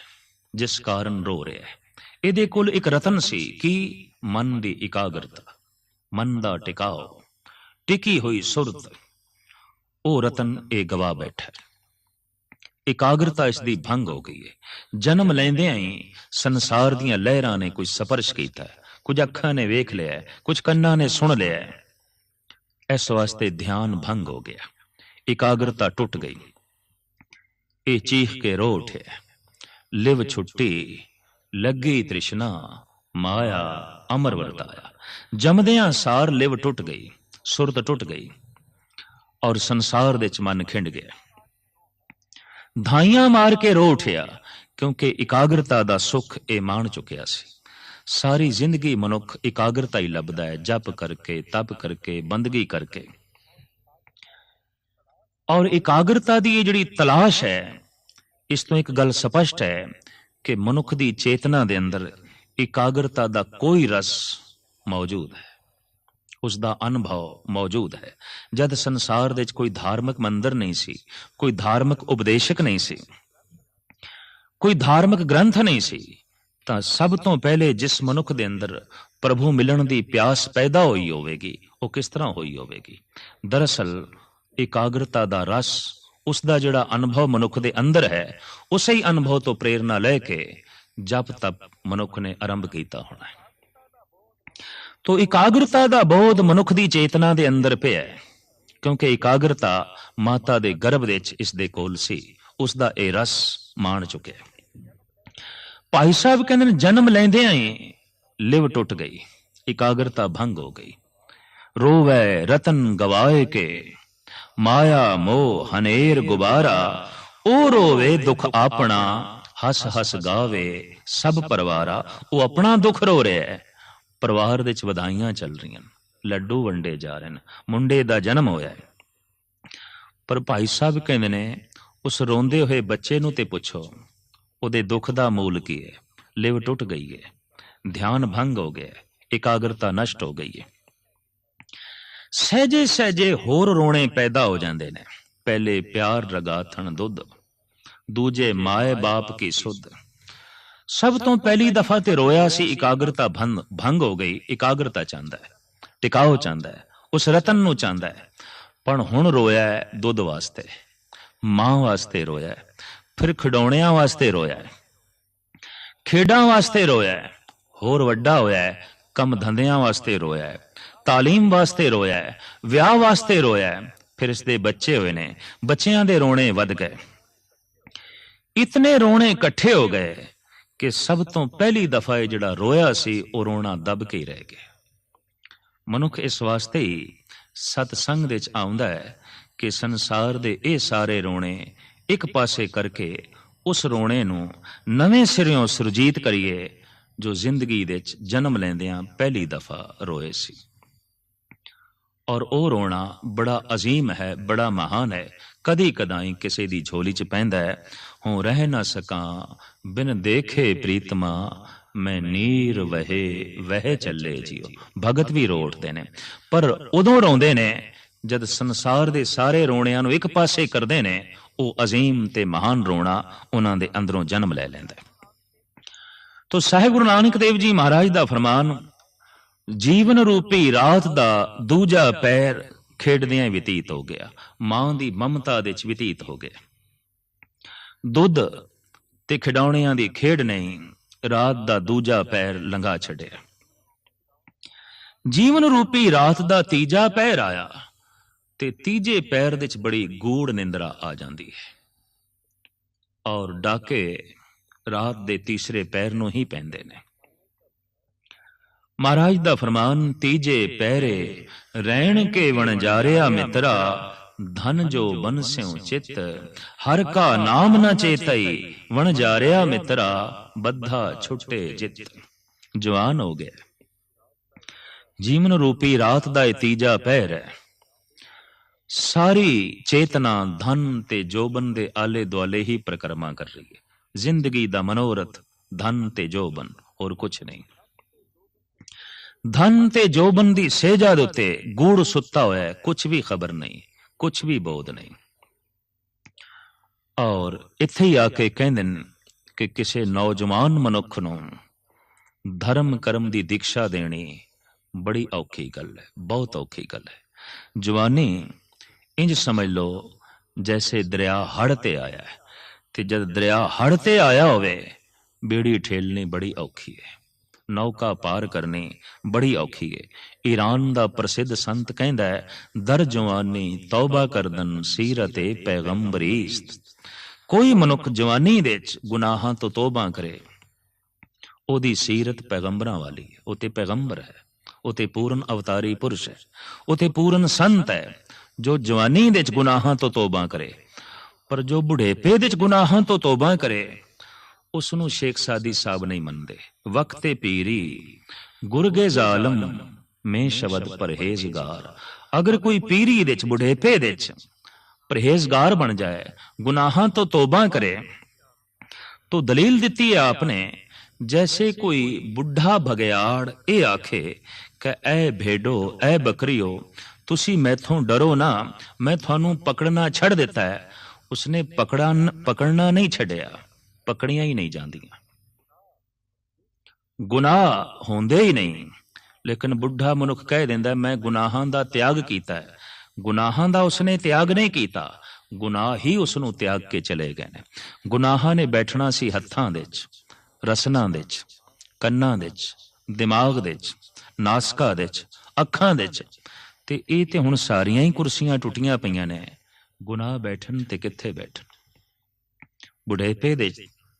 ਜਿਸ ਕਾਰਨ ਰੋ ਰਿਹਾ ਹੈ ਇਹਦੇ ਕੋਲ ਇੱਕ ਰਤਨ ਸੀ ਕਿ ਮਨ ਦੀ ਇਕਾਗਰਤਾ ਮਨ ਦਾ ਟਿਕਾਓ ਟਿਕੀ ਹੋਈ ਸੁਰਤ ਉਹ ਰਤਨ ਇਹ ਗਵਾ ਬੈਠਾ ਇਕਾਗਰਤਾ ਇਸ ਦੀ ਭੰਗ ਹੋ ਗਈ ਹੈ। ਜਨਮ ਲੈਂਦਿਆਂ ਹੀ ਸੰਸਾਰ ਦੀਆਂ ਲਹਿਰਾਂ ਨੇ ਕੁਝ ਸਪਰਸ਼ ਕੀਤਾ ਹੈ, ਕੁਝ ਅੱਖਾਂ ਨੇ ਵੇਖ ਲਿਆ ਹੈ, ਕੁਝ ਕੰਨਾਂ ਨੇ ਸੁਣ ਲਿਆ ਇਸ ਵਾਸਤੇ ਧਿਆਨ ਭੰਗ ਹੋ ਗਿਆ। ਇਕਾਗਰਤਾ ਟੁੱਟ ਗਈ। ਇਹ ਚੀਖ ਕੇ ਰੋ ਉਠਿਆ ਲਿਵ ਛੁੱਟੀ ਲੱਗੀ ਤ੍ਰਿਸ਼ਨਾ ਮਾਇਆ ਅਮਰ ਵਰਤਾਇਆ। ਜਮਦਿਆਂ ਸਾਰ ਲਿਵ ਟੁੱਟ ਗਈ। ਸੁਰਤ ਟੁੱਟ ਗਈ। ਔਰ ਸੰਸਾਰ ਦੇ ਵਿੱਚ ਮਨ ਖਿੰਡ ਗਿਆ। ਧਾਈਆਂ ਮਾਰ ਕੇ ਰੋ ਉਠਿਆ, ਕਿਉਂਕਿ ਇਕਾਗਰਤਾ ਦਾ ਸੁੱਖ ਇਹ ਮਾਣ ਚੁੱਕਿਆ ਸੀ। ਸਾਰੀ ਜ਼ਿੰਦਗੀ ਮਨੁੱਖ ਇਕਾਗਰਤਾ ਹੀ ਲੱਭਦਾ ਹੈ, ਜਪ ਕਰਕੇ, ਤਪ ਕਰਕੇ, ਬੰਦਗੀ ਕਰਕੇ। ਔਰ ਇਕਾਗਰਤਾ ਦੀ ਇਹ ਜਿਹੜੀ ਤਲਾਸ਼ ਹੈ, ਇਸ ਤੋਂ ਇੱਕ ਗੱਲ ਸਪਸ਼ਟ ਹੈ ਕਿ ਮਨੁੱਖ ਦੀ ਚੇਤਨਾ ਦੇ ਅੰਦਰ ਇਕਾਗਰਤਾ ਦਾ ਕੋਈ ਰਸ ਮੌਜੂਦ ਹੈ। ਉਸ ਦਾ ਅਨੁਭਵ ਮੌਜੂਦ ਹੈ। ਜਦ ਸੰਸਾਰ ਦੇ ਵਿੱਚ ਕੋਈ ਧਾਰਮਿਕ ਮੰਦਰ ਨਹੀਂ ਸੀ, ਕੋਈ ਧਾਰਮਿਕ ਉਪਦੇਸ਼ਕ ਨਹੀਂ ਸੀ, ਕੋਈ ਧਾਰਮਿਕ ਗ੍ਰੰਥ ਨਹੀਂ ਸੀ, ਤਾਂ ਸਭ ਤੋਂ ਪਹਿਲੇ ਜਿਸ ਮਨੁੱਖ ਦੇ ਅੰਦਰ ਪ੍ਰਭੂ ਮਿਲਣ ਦੀ ਪਿਆਸ ਪੈਦਾ ਹੋਈ ਹੋਵੇਗੀ, ਉਹ ਕਿਸ ਤਰ੍ਹਾਂ ਹੋਈ ਹੋਵੇਗੀ? ਦਰਅਸਲ, ਇਕਾਗਰਤਾ ਦਾ ਰਸ ਉਸ ਦਾ ਜਿਹੜਾ ਅਨੁਭਵ ਮਨੁੱਖ ਦੇ ਅੰਦਰ ਹੈ, ਉਸੇ ਹੀ ਅਨੁਭਵ ਤੋਂ ਪ੍ਰੇਰਣਾ ਲੈ ਕੇ ਜਪ ਤਪ ਮਨੁੱਖ ਨੇ ਆਰੰਭ ਕੀਤਾ ਹੋਣਾ ਹੈ। ਤੋ ਇਕਾਗਰਤਾ ਦਾ ਬੋਧ ਮਨੁੱਖ ਦੀ ਚੇਤਨਾ ਦੇ ਅੰਦਰ ਪਿਆ ਹੈ, ਕਿਉਂਕਿ ਇਕਾਗਰਤਾ ਮਾਤਾ ਦੇ ਗਰਭ ਦੇ ਵਿੱਚ ਇਸ ਦੇ ਕੋਲ ਸੀ, ਉਸ ਦਾ ਇਹ ਰਸ ਮਾਣ ਚੁੱਕਿਆ ਭਾਈ ਸਾਹਿਬ ਕਹਿੰਦੇ ਨੇ, ਜਨਮ ਲੈਂਦਿਆਂ ਹੀ ਲਿਵ ਟੁੱਟ ਗਈ, ਇਕਾਗਰਤਾ ਭੰਗ ਹੋ ਗਈ। ਰੋਵੇ ਰਤਨ ਗਵਾਏ ਕੇ, ਮਾਇਆ ਮੋਹ ਹਨੇਰ ਗੁਬਾਰਾ ਉਹ ਰੋਵੇ ਦੁੱਖ ਆਪਣਾ, ਹੱਸ ਹੱਸ ਗਾਵੇ ਸਭ ਪਰਿਵਾਰਾ ਉਹ ਆਪਣਾ ਦੁੱਖ ਰੋ ਰਿਹਾ ਹੈ। ਪਰਿਵਾਰ ਦੇ ਵਿੱਚ ਵਧਾਈਆਂ ਚੱਲ ਰਹੀਆਂ ਨੇ, ਲੱਡੂ ਵੰਡੇ ਜਾ ਰਹੇ ਨੇ, ਮੁੰਡੇ ਦਾ ਜਨਮ ਹੋਇਆ ਹੈ। ਪਰ ਭਾਈ ਸਾਹਿਬ ਕਹਿੰਦੇ ਨੇ, ਉਸ ਰੋਂਦੇ ਹੋਏ ਬੱਚੇ ਨੂੰ ਤੇ ਪੁੱਛੋ, ਉਹਦੇ ਦੁੱਖ ਦਾ ਮੂਲ ਕੀ ਹੈ? ਲਿਵ ਟੁੱਟ ਗਈ ਹੈ, ਧਿਆਨ ਭੰਗ ਹੋ ਗਿਆ ਇਕਾਗਰਤਾ ਨਸ਼ਟ ਹੋ ਗਈ ਹੈ। ਸਹਜੇ ਸਹਜੇ ਹੋਰ ਰੋਣੇ ਪੈਦਾ ਹੋ ਜਾਂਦੇ ਨੇ, ਪਹਿਲੇ ਪਿਆਰ ਰਗਾਥਣ ਦੁੱਧ, ਦੂਜੇ ਮਾਏ ਬਾਪ ਕੀ ਸੁੱਧ। ਸਭ ਤੋਂ ਪਹਿਲੀ ਦਫਾ ਤੇ ਰੋਇਆ ਸੀ ਇਕਾਗਰਤਾ ਭੰਗ ਭੰਗ ਹੋ ਗਈ, ਇਕਾਗਰਤਾ ਚਾਹੁੰਦਾ ਹੈ, ਟਿਕਾਓ ਚਾਹੁੰਦਾ ਹੈ, ਉਸ ਰਤਨ ਨੂੰ ਚਾਹੁੰਦਾ ਹੈ। ਪਰ ਹੁਣ ਰੋਇਆ ਹੈ ਦੁੱਧ ਵਾਸਤੇ, ਮਾਂ ਵਾਸਤੇ ਰੋਇਆ ਹੈ, ਫਿਰ ਖਿਡੌਣਿਆਂ ਵਾਸਤੇ ਰੋਇਆ ਹੈ, ਖੇਡਾਂ ਵਾਸਤੇ ਰੋਇਆ ਹੈ, ਹੋਰ ਵੱਡਾ ਹੋਇਆ ਹੈ, ਕੰਮ ਧੰਦਿਆਂ ਵਾਸਤੇ ਰੋਇਆ ਹੈ, ਤਾਲੀਮ ਵਾਸਤੇ ਰੋਇਆ ਹੈ, ਵਿਆਹ ਵਾਸਤੇ ਰੋਇਆ ਹੈ, ਫਿਰ ਇਸ ਦੇ ਬੱਚੇ ਹੋਏ ਨੇ, ਬੱਚਿਆਂ ਦੇ ਰੋਣੇ ਵੱਧ ਗਏ। ਇਤਨੇ ਰੋਣੇ ਇਕੱਠੇ ਹੋ ਗਏ ਕਿ ਸਭ ਤੋਂ ਪਹਿਲੀ ਦਫਾ ਇਹ ਜਿਹੜਾ ਰੋਇਆ ਸੀ, ਉਹ ਰੋਣਾ ਦਬ ਕੇ ਰਹਿ ਗਿਆ। ਮਨੁੱਖ ਇਸ ਵਾਸਤੇ ਹੀ ਸਤਸੰਗ ਦੇ ਵਿੱਚ ਆਉਂਦਾ ਹੈ ਕਿ ਸੰਸਾਰ ਦੇ ਇਹ ਸਾਰੇ ਰੋਣੇ ਇੱਕ ਪਾਸੇ ਕਰਕੇ ਉਸ ਰੋਣੇ ਨੂੰ ਨਵੇਂ ਸਿਰਿਓਂ ਸੁਰਜੀਤ ਕਰੀਏ, ਜੋ ਜ਼ਿੰਦਗੀ ਦੇ ਵਿੱਚ ਜਨਮ ਲੈਂਦਿਆਂ ਪਹਿਲੀ ਦਫਾ ਰੋਏ ਸੀ। ਔਰ ਉਹ ਰੋਣਾ ਬੜਾ ਅਜ਼ੀਮ ਹੈ, ਬੜਾ ਮਹਾਨ ਹੈ। ਕਦੀ ਕਦਾਈ ਕਿਸੇ ਦੀ ਝੋਲੀ 'ਚ ਪੈਂਦਾ ਹੈ। ਹੂੰ, ਰਹਿ ਨਾ ਸਕਾਂ। ਬਿਨ ਦੇਖੇ ਪ੍ਰੀਤਮਾ, ਮੈਂ ਨੀਰ ਵਹੇ, ਵਹਿ ਚੱਲੇ ਜੀਓ। ਭਗਤ ਵੀ ਰੋਟਦੇ ਨੇ, ਪਰ ਉਦੋਂ ਰੋਂਦੇ ਨੇ, ਜਦ ਸੰਸਾਰ ਦੇ ਸਾਰੇ ਰੋਣਿਆਂ ਨੂੰ ਇੱਕ ਪਾਸੇ ਕਰਦੇ ਨੇ, ਉਹ ਅਜ਼ੀਮ ਤੇ ਮਹਾਨ ਰੋਣਾ ਉਹਨਾਂ ਦੇ ਅੰਦਰੋਂ ਜਨਮ ਲੈ ਲੈਂਦਾ ਤੋ ਸਾਹਿਬ ਗੁਰੂ ਨਾਨਕ ਦੇਵ ਜੀ ਮਹਾਰਾਜ ਦਾ ਫਰਮਾਨ, ਜੀਵਨ ਰੂਪੀ ਰਾਤ ਦਾ ਦੂਜਾ ਪੈਰ ਖੇਡਦਿਆਂ ਹੀ ਬਤੀਤ ਹੋ ਗਿਆ। ਮਾਂ ਦੀ ਮਮਤਾ ਦੇ ਵਿੱਚ ਬਤੀਤ ਹੋ ਗਿਆ। ਦੁੱਧ ਤੇ ਖਿਡੌਣਿਆਂ ਦੀ ਖੇਡ ਨਹੀਂ, ਰਾਤ ਦਾ ਦੂਜਾ ਪੈਰ ਲੰਘਾ ਛੱਡਿਆ। ਜੀਵਨ ਰੂਪੀ ਰਾਤ ਦਾ ਤੀਜਾ ਪੈਰ ਆਇਆ ਤੇ ਤੀਜੇ ਪੈਰ ਦੇ ਵਿੱਚ ਬੜੀ ਗੂੜ ਨਿੰਦਰਾ ਆ ਜਾਂਦੀ ਹੈ। ਔਰ ਡਾਕੇ ਰਾਤ ਦੇ ਤੀਸਰੇ ਪੈਰ ਨੂੰ ਹੀ ਪੈਂਦੇ ਨੇ। ਮਹਾਰਾਜ ਦਾ ਫਰਮਾਨ, ਤੀਜੇ ਪਹਿਰੇ ਰਹਿਣ ਕੇ ਵਣ ਜਾਰਿਆ ਮਿੱਤਰਾ ਧਨ ਜੋ ਬਨਸਿਉ ਚਿਤ ਹਰ ਕਾ ਨਾਮ ਨ ਚੇਤਈ ਵਣ ਜਾਰਿਆ ਮਿੱਤਰਾ ਬੱਧਾ ਛੁੱਟੇ ਜਿਤ। ਜਵਾਨ ਹੋ ਗਿਆ ਜੀਵਨ ਰੂਪੀ ਰਾਤ ਦਾ ਇਹ ਤੀਜਾ ਪਹਿਰ ਹੈ। ਸਾਰੀ ਚੇਤਨਾ ਧਨ ਤੇ ਜੋਬਨ ਦੇ ਆਲੇ ਦੁਆਲੇ ਹੀ ਪ੍ਰਕਰਮਾ ਕਰ ਰਹੀ ਹੈ। ਜ਼ਿੰਦਗੀ ਦਾ ਮਨੋਰਥ ਧਨ ਤੇ ਜੋਬਨ ਹੋਰ ਕੁਝ ਨਹੀਂ। ਧਨ ਤੇ ਜੋਬਨ ਦੀ ਸੇਜਾ ਦੇ ਉੱਤੇ ਗੂੜ ਸੁੱਤਾ ਹੋਇਆ ਹੈ ਕੁਝ ਵੀ ਖਬਰ ਨਹੀਂ। ਕੁਝ ਵੀ ਬੋਧ ਨਹੀਂ। ਔਰ ਇੱਥੇ ਹੀ ਆ ਕੇ ਕਹਿੰਦੇ ਨੇ ਕਿ ਕਿਸੇ ਨੌਜਵਾਨ ਮਨੁੱਖ ਨੂੰ ਧਰਮ ਕਰਮ ਦੀ ਦੀਕਸ਼ਾ ਦੇਣੀ ਬੜੀ ਔਖੀ ਗੱਲ ਹੈ, ਬਹੁਤ ਔਖੀ ਗੱਲ ਹੈ। ਜਵਾਨੀ, ਇੰਜ ਸਮਝ ਲਓ ਜੈਸੇ ਦਰਿਆ ਹੜ ਤੇ ਆਇਆ ਹੈ, ਤੇ ਜਦ ਦਰਿਆ ਹੜ ਤੇ ਆਇਆ ਹੋਵੇ, ਬੇੜੀ ਠੇਲਣੀ ਬੜੀ ਔਖੀ ਹੈ, ਨੌਕਾ ਪਾਰ ਕਰਨੀ ਬੜੀ ਔਖੀ ਹੈ। ਈਰਾਨ ਦਾ ਪ੍ਰਸਿੱਧ ਸੰਤ ਕਹਿੰਦਾ ਹੈ, ਦਰ ਜਵਾਨੀ ਤੌਬਾ ਕਰਦਨ ਸੀਰਤੇ ਪੈਗੰਬਰੀਸਤ ਕੋਈ ਮਨੁੱਖ ਜਵਾਨੀ ਦੇ ਵਿੱਚ ਗੁਨਾਹਾਂ ਤੋਂ ਤੋਬਾ ਕਰੇ, ਉਹਦੀ ਸੀਰਤ ਪੈਗੰਬਰਾਂ ਵਾਲੀ ਹੈ, ਉਹ ਤੇ ਪੈਗੰਬਰ ਹੈ, ਉਹ ਤੇ ਪੂਰਨ ਅਵਤਾਰੀ ਪੁਰਸ਼ ਹੈ, ਉਹ ਤੇ ਪੂਰਨ ਸੰਤ ਹੈ, ਜੋ ਜਵਾਨੀ ਦੇ ਵਿੱਚ ਗੁਨਾਹਾਂ ਤੋਂ ਤੋਬਾ ਕਰੇ, ਪਰ ਜੋ ਬੁਢੇਪੇ ਦੇ ਵਿੱਚ ਗੁਨਾਹਾਂ ਤੋਂ ਤੋਬਾ ਕਰੇ ਉਸ ਨੂੰ ਸ਼ੇਖ ਸਾਦੀ ਸਾਹਿਬ ਨਹੀਂ ਮੰਨਦੇ। ਵਕਤੇ ਪੀਰੀ, ਗੁਰਗੇ ਜ਼ਾਲਮ ਮੈਂ ਸ਼ਬਦ ਪਰਹੇਜ਼ਗਾਰ। ਅਗਰ ਕੋਈ ਪੀਰੀ ਦੇ ਚ ਬੁਢੇਪੇ ਦੇ ਚ ਪਰਹੇਜ਼ਗਾਰ ਬਣ ਜਾਏ, ਗੁਨਾਹਾਂ ਤੋਂ ਤੋਬਾ ਕਰੇ, ਤੋ ਦਲੀਲ ਦਿੱਤੀ ਹੈ ਆਪਨੇ, ਜੈਸੇ ਕੋਈ ਬੁੱਢਾ ਭਗਿਆੜ, ਇਹ ਆਖੇ ਕਿ ਐ ਭੇਡੋ, ਐ ਬੱਕਰੀਓ, ਤੁਸੀਂ ਮੈਥੋਂ ਡਰੋ ਨਾ, ਮੈਂ ਤੁਹਾਨੂੰ ਪਕੜਨਾ ਛੱਡ ਦਿੱਤਾ ਹੈ। ਉਸਨੇ ਪਕੜਾ ਪਕੜਨਾ ਨਹੀਂ ਛੱਡਿਆ, ਪਕੜੀਆਂ ਹੀ ਨਹੀਂ ਜਾਂਦੀਆਂ। ਗੁਨਾਹ ਹੁੰਦੇ ਹੀ ਨਹੀਂ। ਲੇਕਿਨ ਬੁੱਢਾ ਮਨੁੱਖ ਕਹਿ ਦਿੰਦਾ, ਮੈਂ ਗੁਨਾਹਾਂ ਦਾ ਤਿਆਗ ਕੀਤਾ ਹੈ। ਗੁਨਾਹਾਂ ਦਾ ਉਸਨੇ ਤਿਆਗ ਨਹੀਂ ਕੀਤਾ। ਗੁਨਾਹ ਹੀ ਉਸ ਨੂੰ ਤਿਆਗ ਕੇ ਚਲੇ ਗਏ ਨੇ। ਗੁਨਾਹਾਂ ਨੇ ਬੈਠਣਾ ਸੀ ਹੱਥਾਂ ਦੇ ਵਿੱਚ, ਰਸਨਾਂ ਦੇ ਵਿੱਚ, ਕੰਨਾਂ ਦੇ ਵਿੱਚ, ਦਿਮਾਗ ਦੇ ਵਿੱਚ, ਨਾਸਕਾ ਦੇ ਵਿੱਚ, ਅੱਖਾਂ ਦੇ ਵਿੱਚ। ਤੇ ਇਹ ਤੇ ਹੁਣ ਸਾਰੀਆਂ ਹੀ ਕੁਰਸੀਆਂ ਟੁੱਟੀਆਂ ਪਈਆਂ ਨੇ। ਗੁਨਾਹ ਬੈਠਣ ਤੇ ਕਿੱਥੇ ਬੈਠਣ? ਬੁਢੇਪੇ ਦੇ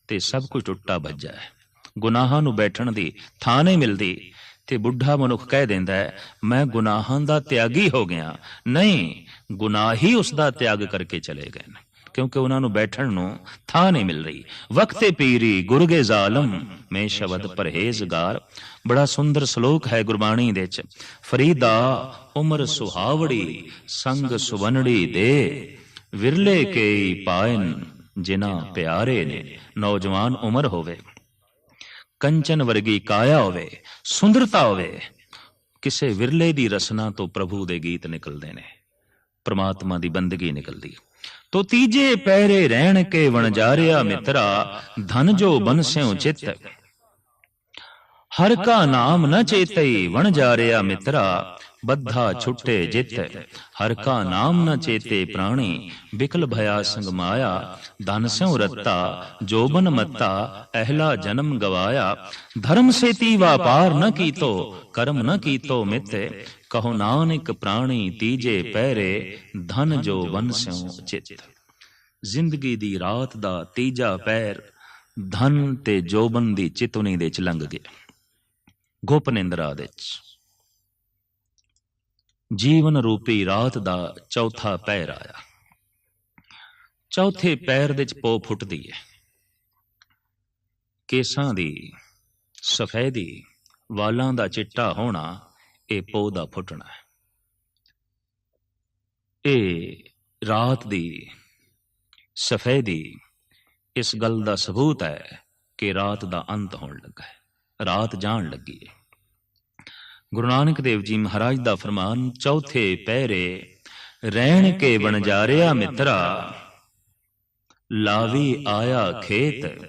ਤੇ ਸਭ ਕੁਝ ਟੁੱਟਾ ਭੱਜਾ ਹੈ। ਗੁਨਾਹਾਂ ਨੂੰ ਬੈਠਣ ਦੀ ਥਾਂ ਨਹੀਂ ਮਿਲਦੀ। ਤੇ ਬੁੱਢਾ ਮਨੁੱਖ ਕਹਿ ਦਿੰਦਾ ਹੈ, ਮੈਂ ਗੁਨਾਹਾਂ ਦਾ ਤਿਆਗੀ ਹੋ ਗਿਆ। ਨਹੀਂ, ਗੁਨਾਹ ਹੀ ਉਸ ਦਾ ਤਿਆਗ ਕਰਕੇ ਚਲੇ ਗਏ ਨੇ। ਕਿਉਂਕਿ ਉਹਨਾਂ ਨੂੰ ਬੈਠਣ ਨੂੰ ਥਾਂ ਨਹੀਂ ਮਿਲ ਰਹੀ। ਵਕਤੇ ਪੀਰੀ ਗੁਰਗੇ ਜ਼ਾਲਮ, ਮੈਂ ਸ਼ਬਦ ਪਰਹੇਜ਼ਗਾਰ। ਬੜਾ ਸੁੰਦਰ ਸ਼ਲੋਕ ਹੈ ਗੁਰਬਾਣੀ ਦੇ ਚ ਫਰੀਦਾ ਉਮਰ ਸੁਹਾਵੜੀ, ਸੰਗ ਸੁਵਨੜੀ ਦੇ। ਵਿਰਲੇ ਕੇ ਪਾਇਨ, ਜਿਨ੍ਹਾਂ ਪਿਆਰੇ ਨੇ, ਨੌਜਵਾਨ ਉਮਰ ਹੋਵੇ। ਕੰਚਨ ਵਰਗੀ ਕਾਇਆ ਹੋਵੇ, ਸੁੰਦਰਤਾ ਹੋਵੇ, ਕਿਸੇ ਵਿਰਲੇ ਦੀ ਰਸਨਾ ਤੋਂ ਪ੍ਰਭੂ ਦੇ ਗੀਤ ਨਿਕਲਦੇ ਨੇ, ਪ੍ਰਮਾਤਮਾ ਦੀ ਬੰਦਗੀ ਨਿਕਲਦੀ ਤੋ ਤੀਜੇ ਪਹਿਰੇ ਰਹਿਣ ਕੇ ਵਣਜਾਰਿਆ ਮਿੱਤਰਾ, ਧਨ ਜੋ ਬਨਸਿਓ ਚਿੱਤ ਹਰ ਕਾ ਨਾਮ ਨ ਚੇਤਈ ਵਣਜਾਰਿਆ ਮਿੱਤਰਾ ਬੱਧਾ ਛੁੱਟੇ ਜਿਤ ਹਰ ਕਾ ਨਾਮ ਨ ਚੇਤੇ ਪ੍ਰਾਣੀ ਬਿਕਲ ਭਇਆ ਸੰਗ ਮਾਇਆ ਧਨ ਸਿਉ ਰੱਤਾ ਜੋਬਨ ਮੱਤਾ ਅਹਲਾ ਜਨਮ ਗਵਾਇਆ। ਧਰਮ ਸੇਤੀ ਵਾਪਾਰ ਨ ਕੀਤੋ ਕਰਮ ਨ ਕੀਤੋ ਮਿੱਤੇ। ਕਹੋ ਨਾਨਕ ਪ੍ਰਾਣੀ ਤੀਜੇ ਪਹਿਰੇ ਧਨ ਜੋ ਬਨ ਸਿਉ ਚਿਤ। ਜ਼ਿੰਦਗੀ ਦੀ ਰਾਤ ਦਾ ਤੀਜਾ ਪੈਰ ਧਨ ਤੇ ਜੋਬਨ ਦੀ ਚਿਤਵਨੀ ਦੇ ਚ ਲੰਘ ਗਿਆ। ਗੋਪਨਿੰਦਰਾ ਦੇ ਚ। ਜੀਵਨ ਰੂਪੀ ਰਾਤ ਦਾ ਚੌਥਾ ਪੈਰ ਆਇਆ। ਚੌਥੇ ਪੈਰ ਦੇ ਚ ਪੋ ਫੁੱਟਦੀ ਹੈ ਕੇਸਾਂ ਦੀ, ਸਫੈਦੀ, ਵਾਲਾਂ ਦਾ ਚਿੱਟਾ ਹੋਣਾ, ਇਹ ਪੋ ਦਾ ਫੁੱਟਣਾ ਹੈ। ਇਹ ਰਾਤ ਦੀ, ਸਫੈਦੀ, ਇਸ ਗੱਲ ਦਾ ਸਬੂਤ ਹੈ ਕਿ ਰਾਤ ਦਾ ਅੰਤ ਹੋਣ ਲੱਗਾ ਹੈ। ਰਾਤ ਜਾਣ ਲੱਗੀ ਹੈ ਗੁਰੂ ਨਾਨਕ ਦੇਵ ਜੀ ਮਹਾਰਾਜ ਦਾ ਫਰਮਾਨ, ਚੌਥੇ ਪਹਿਰੇ, ਰਹਿਣ ਕੇ ਬਣਜਾਰਿਆ ਮਿੱਤਰਾ, ਲਾਵੀ ਆਇਆ ਖੇਤ,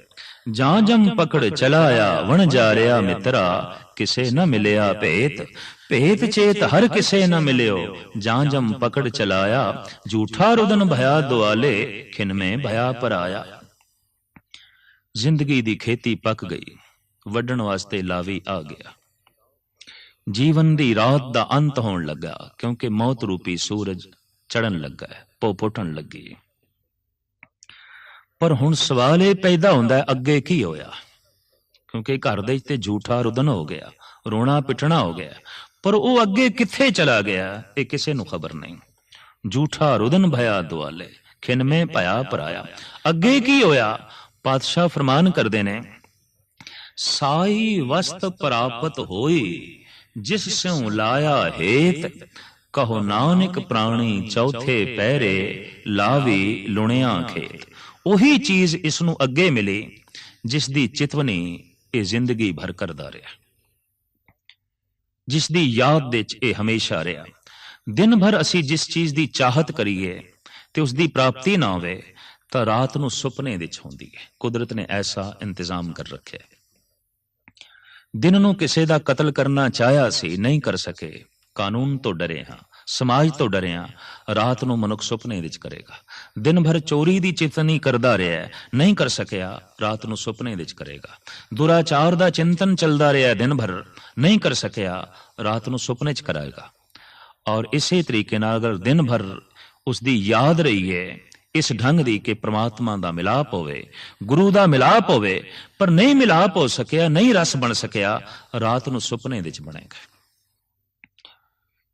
ਜਾਂ ਜਮ ਪਕੜ ਚਲਾਇਆ, ਵਣ ਜਾ ਜਾਰਿਆ ਮਿੱਤਰਾ, ਕਿਸੇ ਨਾ ਮਿਲਿਆ ਭੇਤ ਭੇਤ ਚੇਤ ਹਰ ਕਿਸੇ ਨਾ ਮਿਲਿਓ, ਜਾਂ ਜਮ ਪਕੜ ਚਲਾਇਆ, ਝੂਠਾ ਰੁਦਨ ਭਇਆ ਦੁਆਲੇ ਖਿਨਮੇ ਭਇਆ ਪਰਾਇਆ। ਜ਼ਿੰਦਗੀ ਦੀ ਖੇਤੀ ਪੱਕ ਗਈ, ਵੱਢਣ ਵਾਸਤੇ ਲਾਵੀ ਆ ਗਿਆ। ਜੀਵਨ ਦੀ ਰਾਤ ਦਾ ਅੰਤ ਹੋਣ ਲੱਗਾ, ਕਿਉਂਕਿ ਮੌਤ ਰੂਪੀ ਸੂਰਜ ਚੜਨ ਲੱਗਾ ਹੈ ਲੱਗੀ। ਪਰ ਹੁਣ ਸਵਾਲ ਇਹ ਪੈਦਾ ਹੁੰਦਾ ਅੱਗੇ ਕੀ ਹੋਇਆ? ਕਿਉਂਕਿ ਘਰ ਦੇ ਤੇ ਝੂਠਾ ਰੁਦਨ ਹੋ ਗਿਆ, ਰੋਣਾ ਪਿਟਣਾ ਹੋ ਗਿਆ, ਪਰ ਉਹ ਅੱਗੇ ਕਿੱਥੇ ਚਲਾ ਗਿਆ, ਇਹ ਕਿਸੇ ਨੂੰ ਖਬਰ ਨਹੀਂ। ਝੂਠਾ ਰੁਦਨ ਭਇਆ ਦੁਆਲੇ, ਖਿਨਮੇ ਭਇਆ ਪਰਾਇਆ। ਅੱਗੇ ਕੀ ਹੋਇਆ? ਪਾਤਸ਼ਾਹ ਫਰਮਾਨ ਕਰਦੇ ਨੇ, ਸਾਈ ਵਸਤ ਪ੍ਰਾਪਤ ਹੋਈ ਜਿਸ ਸਿਉ ਲਾਇਆ ਹੇਤ ਕਹੋ ਨਾਨਕ ਪ੍ਰਾਣੀ ਚੌਥੇ ਪਹਿਰੇ ਲਾਵੀ ਲੁਣਿਆ ਖੇਤ। ਉਹੀ ਚੀਜ਼ ਇਸ ਨੂੰ ਅੱਗੇ ਮਿਲੀ, ਜਿਸ ਦੀ ਚਿਤਵਨੀ ਇਹ ਜ਼ਿੰਦਗੀ ਭਰ ਕਰਦਾ ਰਿਹਾ। ਜਿਸ ਦੀ ਯਾਦ ਵਿੱਚ ਇਹ ਹਮੇਸ਼ਾ ਰਿਹਾ। ਦਿਨ ਭਰ ਅਸੀਂ ਜਿਸ ਚੀਜ਼ ਦੀ ਚਾਹਤ ਕਰੀਏ ਤੇ ਉਸ ਦੀ ਪ੍ਰਾਪਤੀ ਨਾ ਹੋਵੇ, ਤਾਂ ਰਾਤ ਨੂੰ ਸੁਪਨੇ ਵਿੱਚ ਹੁੰਦੀ ਹੈ। ਕੁਦਰਤ ਨੇ ਐਸਾ ਇੰਤਜ਼ਾਮ ਕਰ ਰੱਖਿਆ ਹੈ। ਦਿਨ ਨੂੰ ਕਿਸੇ ਦਾ ਕਤਲ ਕਰਨਾ ਚਾਹਿਆ ਸੀ ਨਹੀਂ ਕਰ ਸਕੇ ਕਾਨੂੰਨ ਤੋਂ ਡਰੇ ਹਾਂ ਸਮਾਜ ਤੋਂ ਡਰੇ ਹਾਂ ਰਾਤ ਨੂੰ ਮਨੁੱਖ ਸੁਪਨੇ ਵਿੱਚ ਕਰੇਗਾ ਦਿਨ ਭਰ ਚੋਰੀ ਦੀ ਚੇਤਨੀ ਕਰਦਾ ਰਿਹਾ ਹੈ, ਨਹੀਂ ਕਰ ਸਕਿਆ ਰਾਤ ਨੂੰ ਸੁਪਨੇ ਵਿੱਚ ਕਰੇਗਾ ਦੁਰਾਚਾਰ ਦਾ ਚਿੰਤਨ ਚੱਲਦਾ ਰਿਹਾ ਦਿਨ ਭਰ ਨਹੀਂ ਕਰ ਸਕਿਆ ਰਾਤ ਨੂੰ ਸੁਪਨੇ 'ਚ ਕਰਾਏਗਾ ਔਰ ਇਸੇ ਤਰੀਕੇ ਨਾਲ ਅਗਰ ਦਿਨ ਭਰ ਉਸ ਦੀ ਯਾਦ ਰਹੀ ਹੈ ਇਸ ਢੰਗ ਦੀ ਕਿ ਪ੍ਰਮਾਤਮਾ ਦਾ ਮਿਲਾਪ ਹੋਵੇ, ਗੁਰੂ ਦਾ ਮਿਲਾਪ ਹੋਵੇ, ਪਰ ਨਹੀਂ ਮਿਲਾਪ ਹੋ ਸਕਿਆ, ਨਹੀਂ ਰਸ ਬਣ ਸਕਿਆ, ਰਾਤ ਨੂੰ ਸੁਪਨੇ ਵਿੱਚ ਬਣੇਗਾ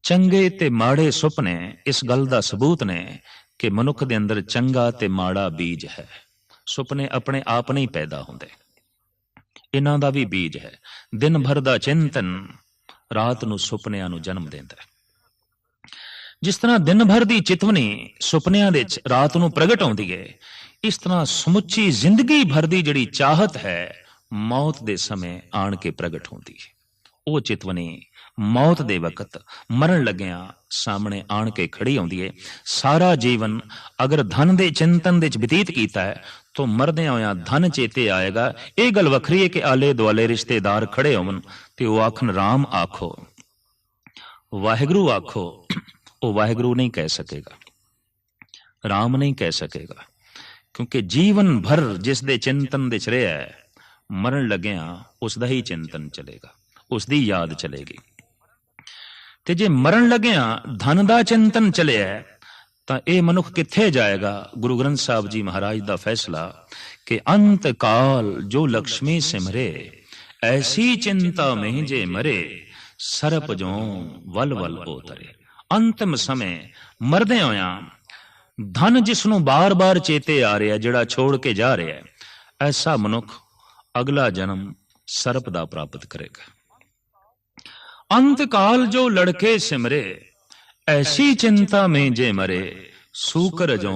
ਚੰਗੇ ਤੇ ਮਾੜੇ ਸੁਪਨੇ ਇਸ ਗੱਲ ਦਾ ਸਬੂਤ ਨੇ ਕਿ ਮਨੁੱਖ ਦੇ ਅੰਦਰ ਚੰਗਾ ਤੇ ਮਾੜਾ ਬੀਜ ਹੈ। ਸੁਪਨੇ ਆਪਣੇ ਆਪ ਨਹੀਂ ਪੈਦਾ ਹੁੰਦੇ। ਇਹਨਾਂ ਦਾ ਵੀ ਬੀਜ ਹੈ। ਦਿਨ ਭਰ ਦਾ ਚਿੰਤਨ ਰਾਤ ਨੂੰ ਸੁਪਨਿਆਂ ਨੂੰ ਜਨਮ ਦਿੰਦਾ ਹੈ। ਜਿਸ ਤਰ੍ਹਾਂ ਦਿਨ ਭਰ ਦੀ ਚਿਤਵਨੀ ਸੁਪਨਿਆਂ ਦੇ ਵਿੱਚ ਰਾਤ ਨੂੰ ਪ੍ਰਗਟ ਆਉਂਦੀ ਹੈ ਇਸ ਤਰ੍ਹਾਂ ਸਮੁੱਚੀ ਜ਼ਿੰਦਗੀ ਭਰ ਦੀ ਜਿਹੜੀ ਚਾਹਤ ਹੈ, ਮੌਤ ਦੇ ਸਮੇਂ ਆਣ ਕੇ ਪ੍ਰਗਟ ਹੁੰਦੀ ਹੈ ਉਹ ਚਿਤਵਨੀ ਮੌਤ ਦੇ ਵਕਤ ਮਰਨ ਲੱਗਿਆਂ ਸਾਹਮਣੇ ਆਣ ਕੇ ਖੜੀ ਆਉਂਦੀ ਹੈ ਸਾਰਾ ਜੀਵਨ ਅਗਰ ਧਨ ਦੇ ਚਿੰਤਨ ਦੇ ਵਿੱਚ ਬਤੀਤ ਕੀਤਾ ਹੈ, ਤਾਂ ਮਰਦਿਆਂ ਹੋਇਆਂ ਧਨ ਚੇਤੇ ਆਏਗਾ। ਇਹ ਗੱਲ ਵੱਖਰੀ ਹੈ ਕਿ ਆਲੇ ਦੁਆਲੇ ਰਿਸ਼ਤੇਦਾਰ ਖੜੇ ਹੋਣ ਤੇ ਉਹ ਆਖਣ, ਰਾਮ ਆਖੋ, ਵਾਹਿਗੁਰੂ ਆਖੋ ਉਹ ਵਾਹਿਗੁਰੂ ਨਹੀਂ ਕਹਿ ਸਕੇਗਾ। ਰਾਮ ਨਹੀਂ ਕਹਿ ਸਕੇਗਾ। ਕਿਉਂਕਿ ਜੀਵਨ ਭਰ ਜਿਸ ਦੇ ਚਿੰਤਨ ਦੇ ਚ ਰਿਹਾ ਹੈ, ਮਰਨ ਲੱਗਿਆ ਉਸ ਦਾ ਹੀ ਚਿੰਤਨ ਚਲੇਗਾ, ਉਸ ਦੀ ਯਾਦ ਚਲੇਗੀ। ਤੇ ਜੇ ਮਰਨ ਲੱਗਿਆ ਧਨ ਦਾ ਚਿੰਤਨ ਚਲਿਆ ਤਾਂ ਇਹ ਮਨੁੱਖ ਕਿੱਥੇ ਜਾਏਗਾ? ਗੁਰੂ ਗ੍ਰੰਥ ਸਾਹਿਬ ਜੀ ਮਹਾਰਾਜ ਦਾ ਫੈਸਲਾ ਕਿ ਅੰਤ ਕਾਲ ਜੋ ਲక్ష్ਮੀ ਸਿਮਰੇ, ਐਸੀ ਚਿੰਤਾ ਮਹਿ ਜੇ ਮਰੇ, ਸਰਪ ਜੋ ਵਲ ਵਲ ਉਤਰੇ। ਅੰਤਮ ਸਮੇਂ ਮਰਦੇ ਹੋਇਆਂ, ਧਨ ਜਿਸ ਨੂੰ ਬਾਰ-ਬਾਰ ਚੇਤੇ ਆ ਰਿਹਾ, ਜਿਹੜਾ ਛੋੜ ਕੇ ਜਾ ਰਿਹਾ ਐਸਾ ਮਨੁੱਖ ਅਗਲਾ ਜਨਮ ਸਰਪ ਦਾ ਪ੍ਰਾਪਤ ਕਰੇਗਾ। ਅੰਤ ਕਾਲ ਜੋ ਲੜਕੇ ਸਿਮਰੇ, ਐਸੀ ਚਿੰਤਾ में ਜੇ ਮਰੇ ਸੂਕਰ ਜੋ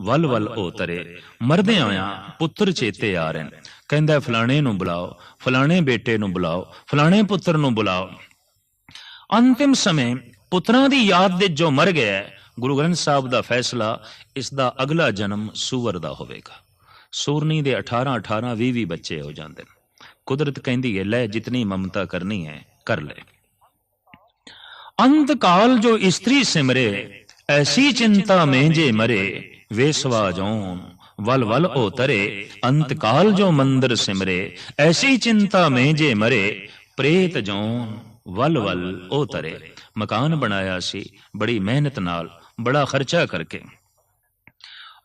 ਵਲ ਵਲ ਉਤਰੇ ਮਰਦੇ ਆਇਆ ਪੁੱਤਰ ਚੇਤੇ ਆ ਰਹੇ ਨੇ। ਕਹਿੰਦਾ ਫਲਾਣੇ ਨੂੰ ਬੁਲਾਓ, ਫਲਾਣੇ ਬੇਟੇ ਨੂੰ ਬੁਲਾਓ, ਫਲਾਣੇ ਪੁੱਤਰ ਨੂੰ ਬੁਲਾਓ। ਅੰਤਿਮ ਸਮੇਂ ਪੁੱਤਰਾਂ ਦੀ ਯਾਦ ਦੇ ਜੋ ਮਰ ਗਿਆ ਗੁਰੂ ਗ੍ਰੰਥ ਸਾਹਿਬ ਦਾ ਫੈਸਲਾ ਇਸ ਦਾ ਅਗਲਾ ਜਨਮ ਸੂਵਰ ਦਾ ਹੋਵੇਗਾ। ਸੂਰਨੀ ਦੇ 18 18 20 20 ਬੱਚੇ ਹੋ ਜਾਂਦੇ ਨੇ। ਕੁਦਰਤ ਕਹਿੰਦੀ ਹੈ, ਲੈ ਜਿਤਨੀ ਮਮਤਾ ਕਰਨੀ ਹੈ, ਕਰ ਲੈ। ਅੰਤ ਕਾਲ ਜੋ ਇਸਤਰੀ ਸਿਮਰੇ, ਐਸੀ ਚਿੰਤਾ में ਜੇ ਮਰੇ ਵੇਸਵਾ ਜੋਨ ਵਲ ਵਲ ਤਰੇ ਅੰਤ ਕਾਲ ਜੋ ਮੰਦਰ ਸਿਮਰੇ, ਐਸੀ ਚਿੰਤਾ में ਜੇ ਮਰੇ, ਪ੍ਰੇਤ ਜੋਨ, ਵਲ ਵਲ ਤਰੇ। ਮਕਾਨ ਬਣਾਇਆ ਸੀ, ਬੜੀ ਮਿਹਨਤ ਨਾਲ, ਬੜਾ ਖਰਚਾ ਕਰਕੇ।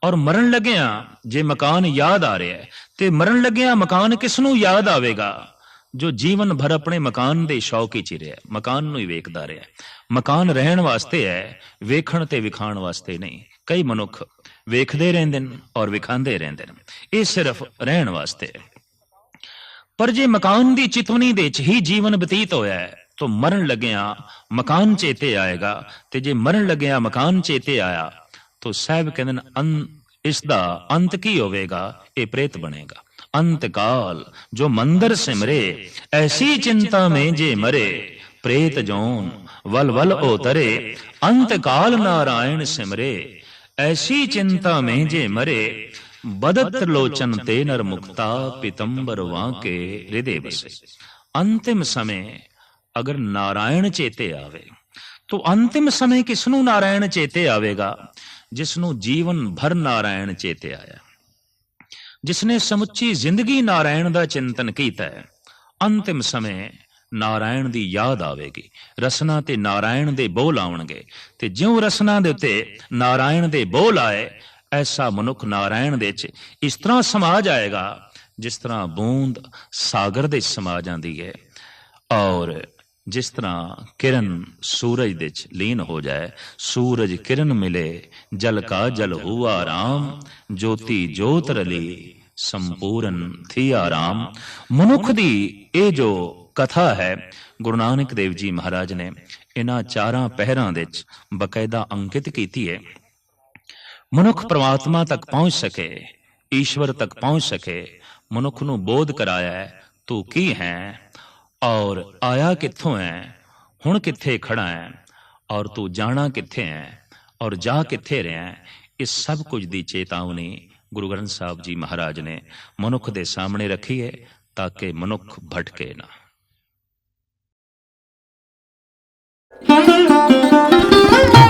ਔਰ ਮਰਨ ਲੱਗਿਆ, ਜੇ ਮਕਾਨ ਯਾਦ ਆ ਰਿਹਾ ਤੇ ਮਰਨ ਲੱਗਿਆ ਮਕਾਨ ਕਿਸ ਨੂੰ ਯਾਦ ਆਵੇਗਾ? ਜੋ ਜੀਵਨ ਭਰ ਆਪਣੇ ਮਕਾਨ ਦੇ ਸ਼ੌਕ ਹੀ ਚ ਰਿਹਾ ਮਕਾਨ ਨੂੰ ਹੀ ਵੇਖਦਾ ਰਿਹਾ ਮਕਾਨ ਰਹਿਣ ਵਾਸਤੇ ਹੈ, ਵੇਖਣ ਤੇ ਵਿਖਾਣ ਵਾਸਤੇ ਨਹੀਂ। ਕਈ ਮਨੁੱਖ ਵੇਖਦੇ ਰਹਿੰਦੇ ਨੇ ਔਰ ਵਿਖਾਉਂਦੇ ਰਹਿੰਦੇ ਨੇ। ਇਹ ਸਿਰਫ ਰਹਿਣ ਵਾਸਤੇ ਹੈ। ਪਰ ਜੇ ਮਕਾਨ ਦੀ ਚਿਤਵਨੀ ਦੇ ਚ ਹੀ ਜੀਵਨ ਬਤੀਤ ਹੋਇਆ ਹੈ ਤਾਂ ਮਰਨ ਲੱਗਿਆ ਮਕਾਨ ਚੇਤੇ ਆਏਗਾ ਤੇ ਜੇ ਮਰਨ ਲੱਗਿਆ ਮਕਾਨ ਚੇਤੇ ਆਇਆ ਤਾਂ ਸਾਹਿਬ ਕਹਿੰਦੇ ਨੇ ਇਸ ਦਾ ਅੰਤ ਕੀ ਹੋਵੇਗਾ? ਇਹ ਪ੍ਰੇਤ ਬਣੇਗਾ। ਅੰਤ ਜੋ ਮੰਦਰ ਸਿਮਰੇ, ਐਸੀ ਚਿੰਤਾ में ਜੇ ਮਰੇ, ਪ੍ਰੇਤ ਜੋਨ, ਵਲ ਵਲ ਉਤਰੇ ਅੰਤ ਕਾਲ ਨਾਰਾਇਣ ਸਿਮਰੇ, ਐਸੀ ਚਿੰਤਾ में ਜੇ ਮਰੇ, ਬਦਤ ਲੋਚਨ ਤੇ ਨਰ ਮੁਕਤਾ ਪਿਤੰਬਰ ਵਾਂਕੇ ਹਿਰਦੇ ਬਸੇ। ਅੰਤਿਮ ਸਮੇਂ ਅਗਰ ਨਾਰਾਇਣ ਚੇਤੇ ਆਵੇ, ਤਾਂ ਅੰਤਿਮ ਸਮੇਂ ਕਿਸ ਨੂੰ ਨਾਰਾਇਣ ਚੇਤੇ ਆਵੇਗਾ? ਜਿਸ ਨੂੰ ਜੀਵਨ ਭਰ ਨਾਰਾਇਣ ਚੇਤੇ ਆਇਆ। ਜਿਸ ਨੇ ਸਮੁੱਚੀ ਜ਼ਿੰਦਗੀ ਨਾਰਾਇਣ ਦਾ ਚਿੰਤਨ ਕੀਤਾ ਹੈ, ਅੰਤਿਮ ਸਮੇਂ ਨਾਰਾਇਣ ਦੀ ਯਾਦ ਆਵੇਗੀ। ਰਸਨਾ ਤੇ ਨਾਰਾਇਣ ਦੇ ਬੋਲ ਆਉਣਗੇ ਤੇ ਜਿਉਂ ਰਸਨਾ ਦੇ ਉੱਤੇ ਨਾਰਾਇਣ ਦੇ ਬੋਲ ਆਏ, ਐਸਾ ਮਨੁੱਖ ਨਾਰਾਇਣ ਦੇ ਚ ਇਸ ਤਰ੍ਹਾਂ ਸਮਾ ਜਾਏਗਾ ਜਿਸ ਤਰ੍ਹਾਂ ਬੂੰਦ ਸਾਗਰ ਦੇ 'ਚ ਸਮਾ ਜਾਂਦੀ ਹੈ। ਔਰ ਜਿਸ ਤਰ੍ਹਾਂ ਕਿਰਨ ਸੂਰਜ ਦੇ ਚ ਲੀਨ ਹੋ ਜਾਏ, ਸੂਰਜ ਕਿਰਨ ਮਿਲੇ, ਜਲ ਕਾ ਜਲ ਹੁਆ ਰਾਮ ਜੋਤੀ ਜੋਤ ਰਲੀ, ਸੰਪੂਰਨ ਥੀ ਆਰਾਮ। ਮਨੁੱਖ ਦੀ ਇਹ ਜੋ ਕਥਾ ਹੈ, ਗੁਰੂ ਨਾਨਕ ਦੇਵ ਜੀ ਮਹਾਰਾਜ ਨੇ ਇਹਨਾਂ ਚਾਰਾਂ ਪਹਿਰਾਂ ਦੇ ਚ ਬਕਾਇਦਾ ਅੰਕਿਤ ਕੀਤੀ ਹੈ। ਮਨੁੱਖ ਪ੍ਰਮਾਤਮਾ ਤੱਕ ਪਹੁੰਚ ਸਕੇ, ਈਸ਼ਵਰ ਤੱਕ ਪਹੁੰਚ ਸਕੇ, ਮਨੁੱਖ ਨੂੰ ਬੋਧ ਕਰਾਇਆ ਤੂੰ ਕੀ ਹੈ? ਔਰ ਆਇਆ ਕਿੱਥੋਂ ਹੈ ਹੁਣ ਕਿੱਥੇ ਖੜਾ ਹੈ ਔਰ ਤੂੰ ਜਾਣਾ ਕਿੱਥੇ ਹੈ ਔਰ ਜਾ ਕਿੱਥੇ ਰਿਹਾ ਹੈ ਇਸ ਸਭ ਕੁਝ ਦੀ ਚੇਤਾਵਨੀ ਗੁਰੂ ਗ੍ਰੰਥ ਸਾਹਿਬ ਜੀ ਮਹਾਰਾਜ ਨੇ ਮਨੁੱਖ ਦੇ ਸਾਹਮਣੇ ਰੱਖੀ ਹੈ ਤਾਂ ਕਿ ਮਨੁੱਖ ਭਟਕੇ ਨਾ। Thank you.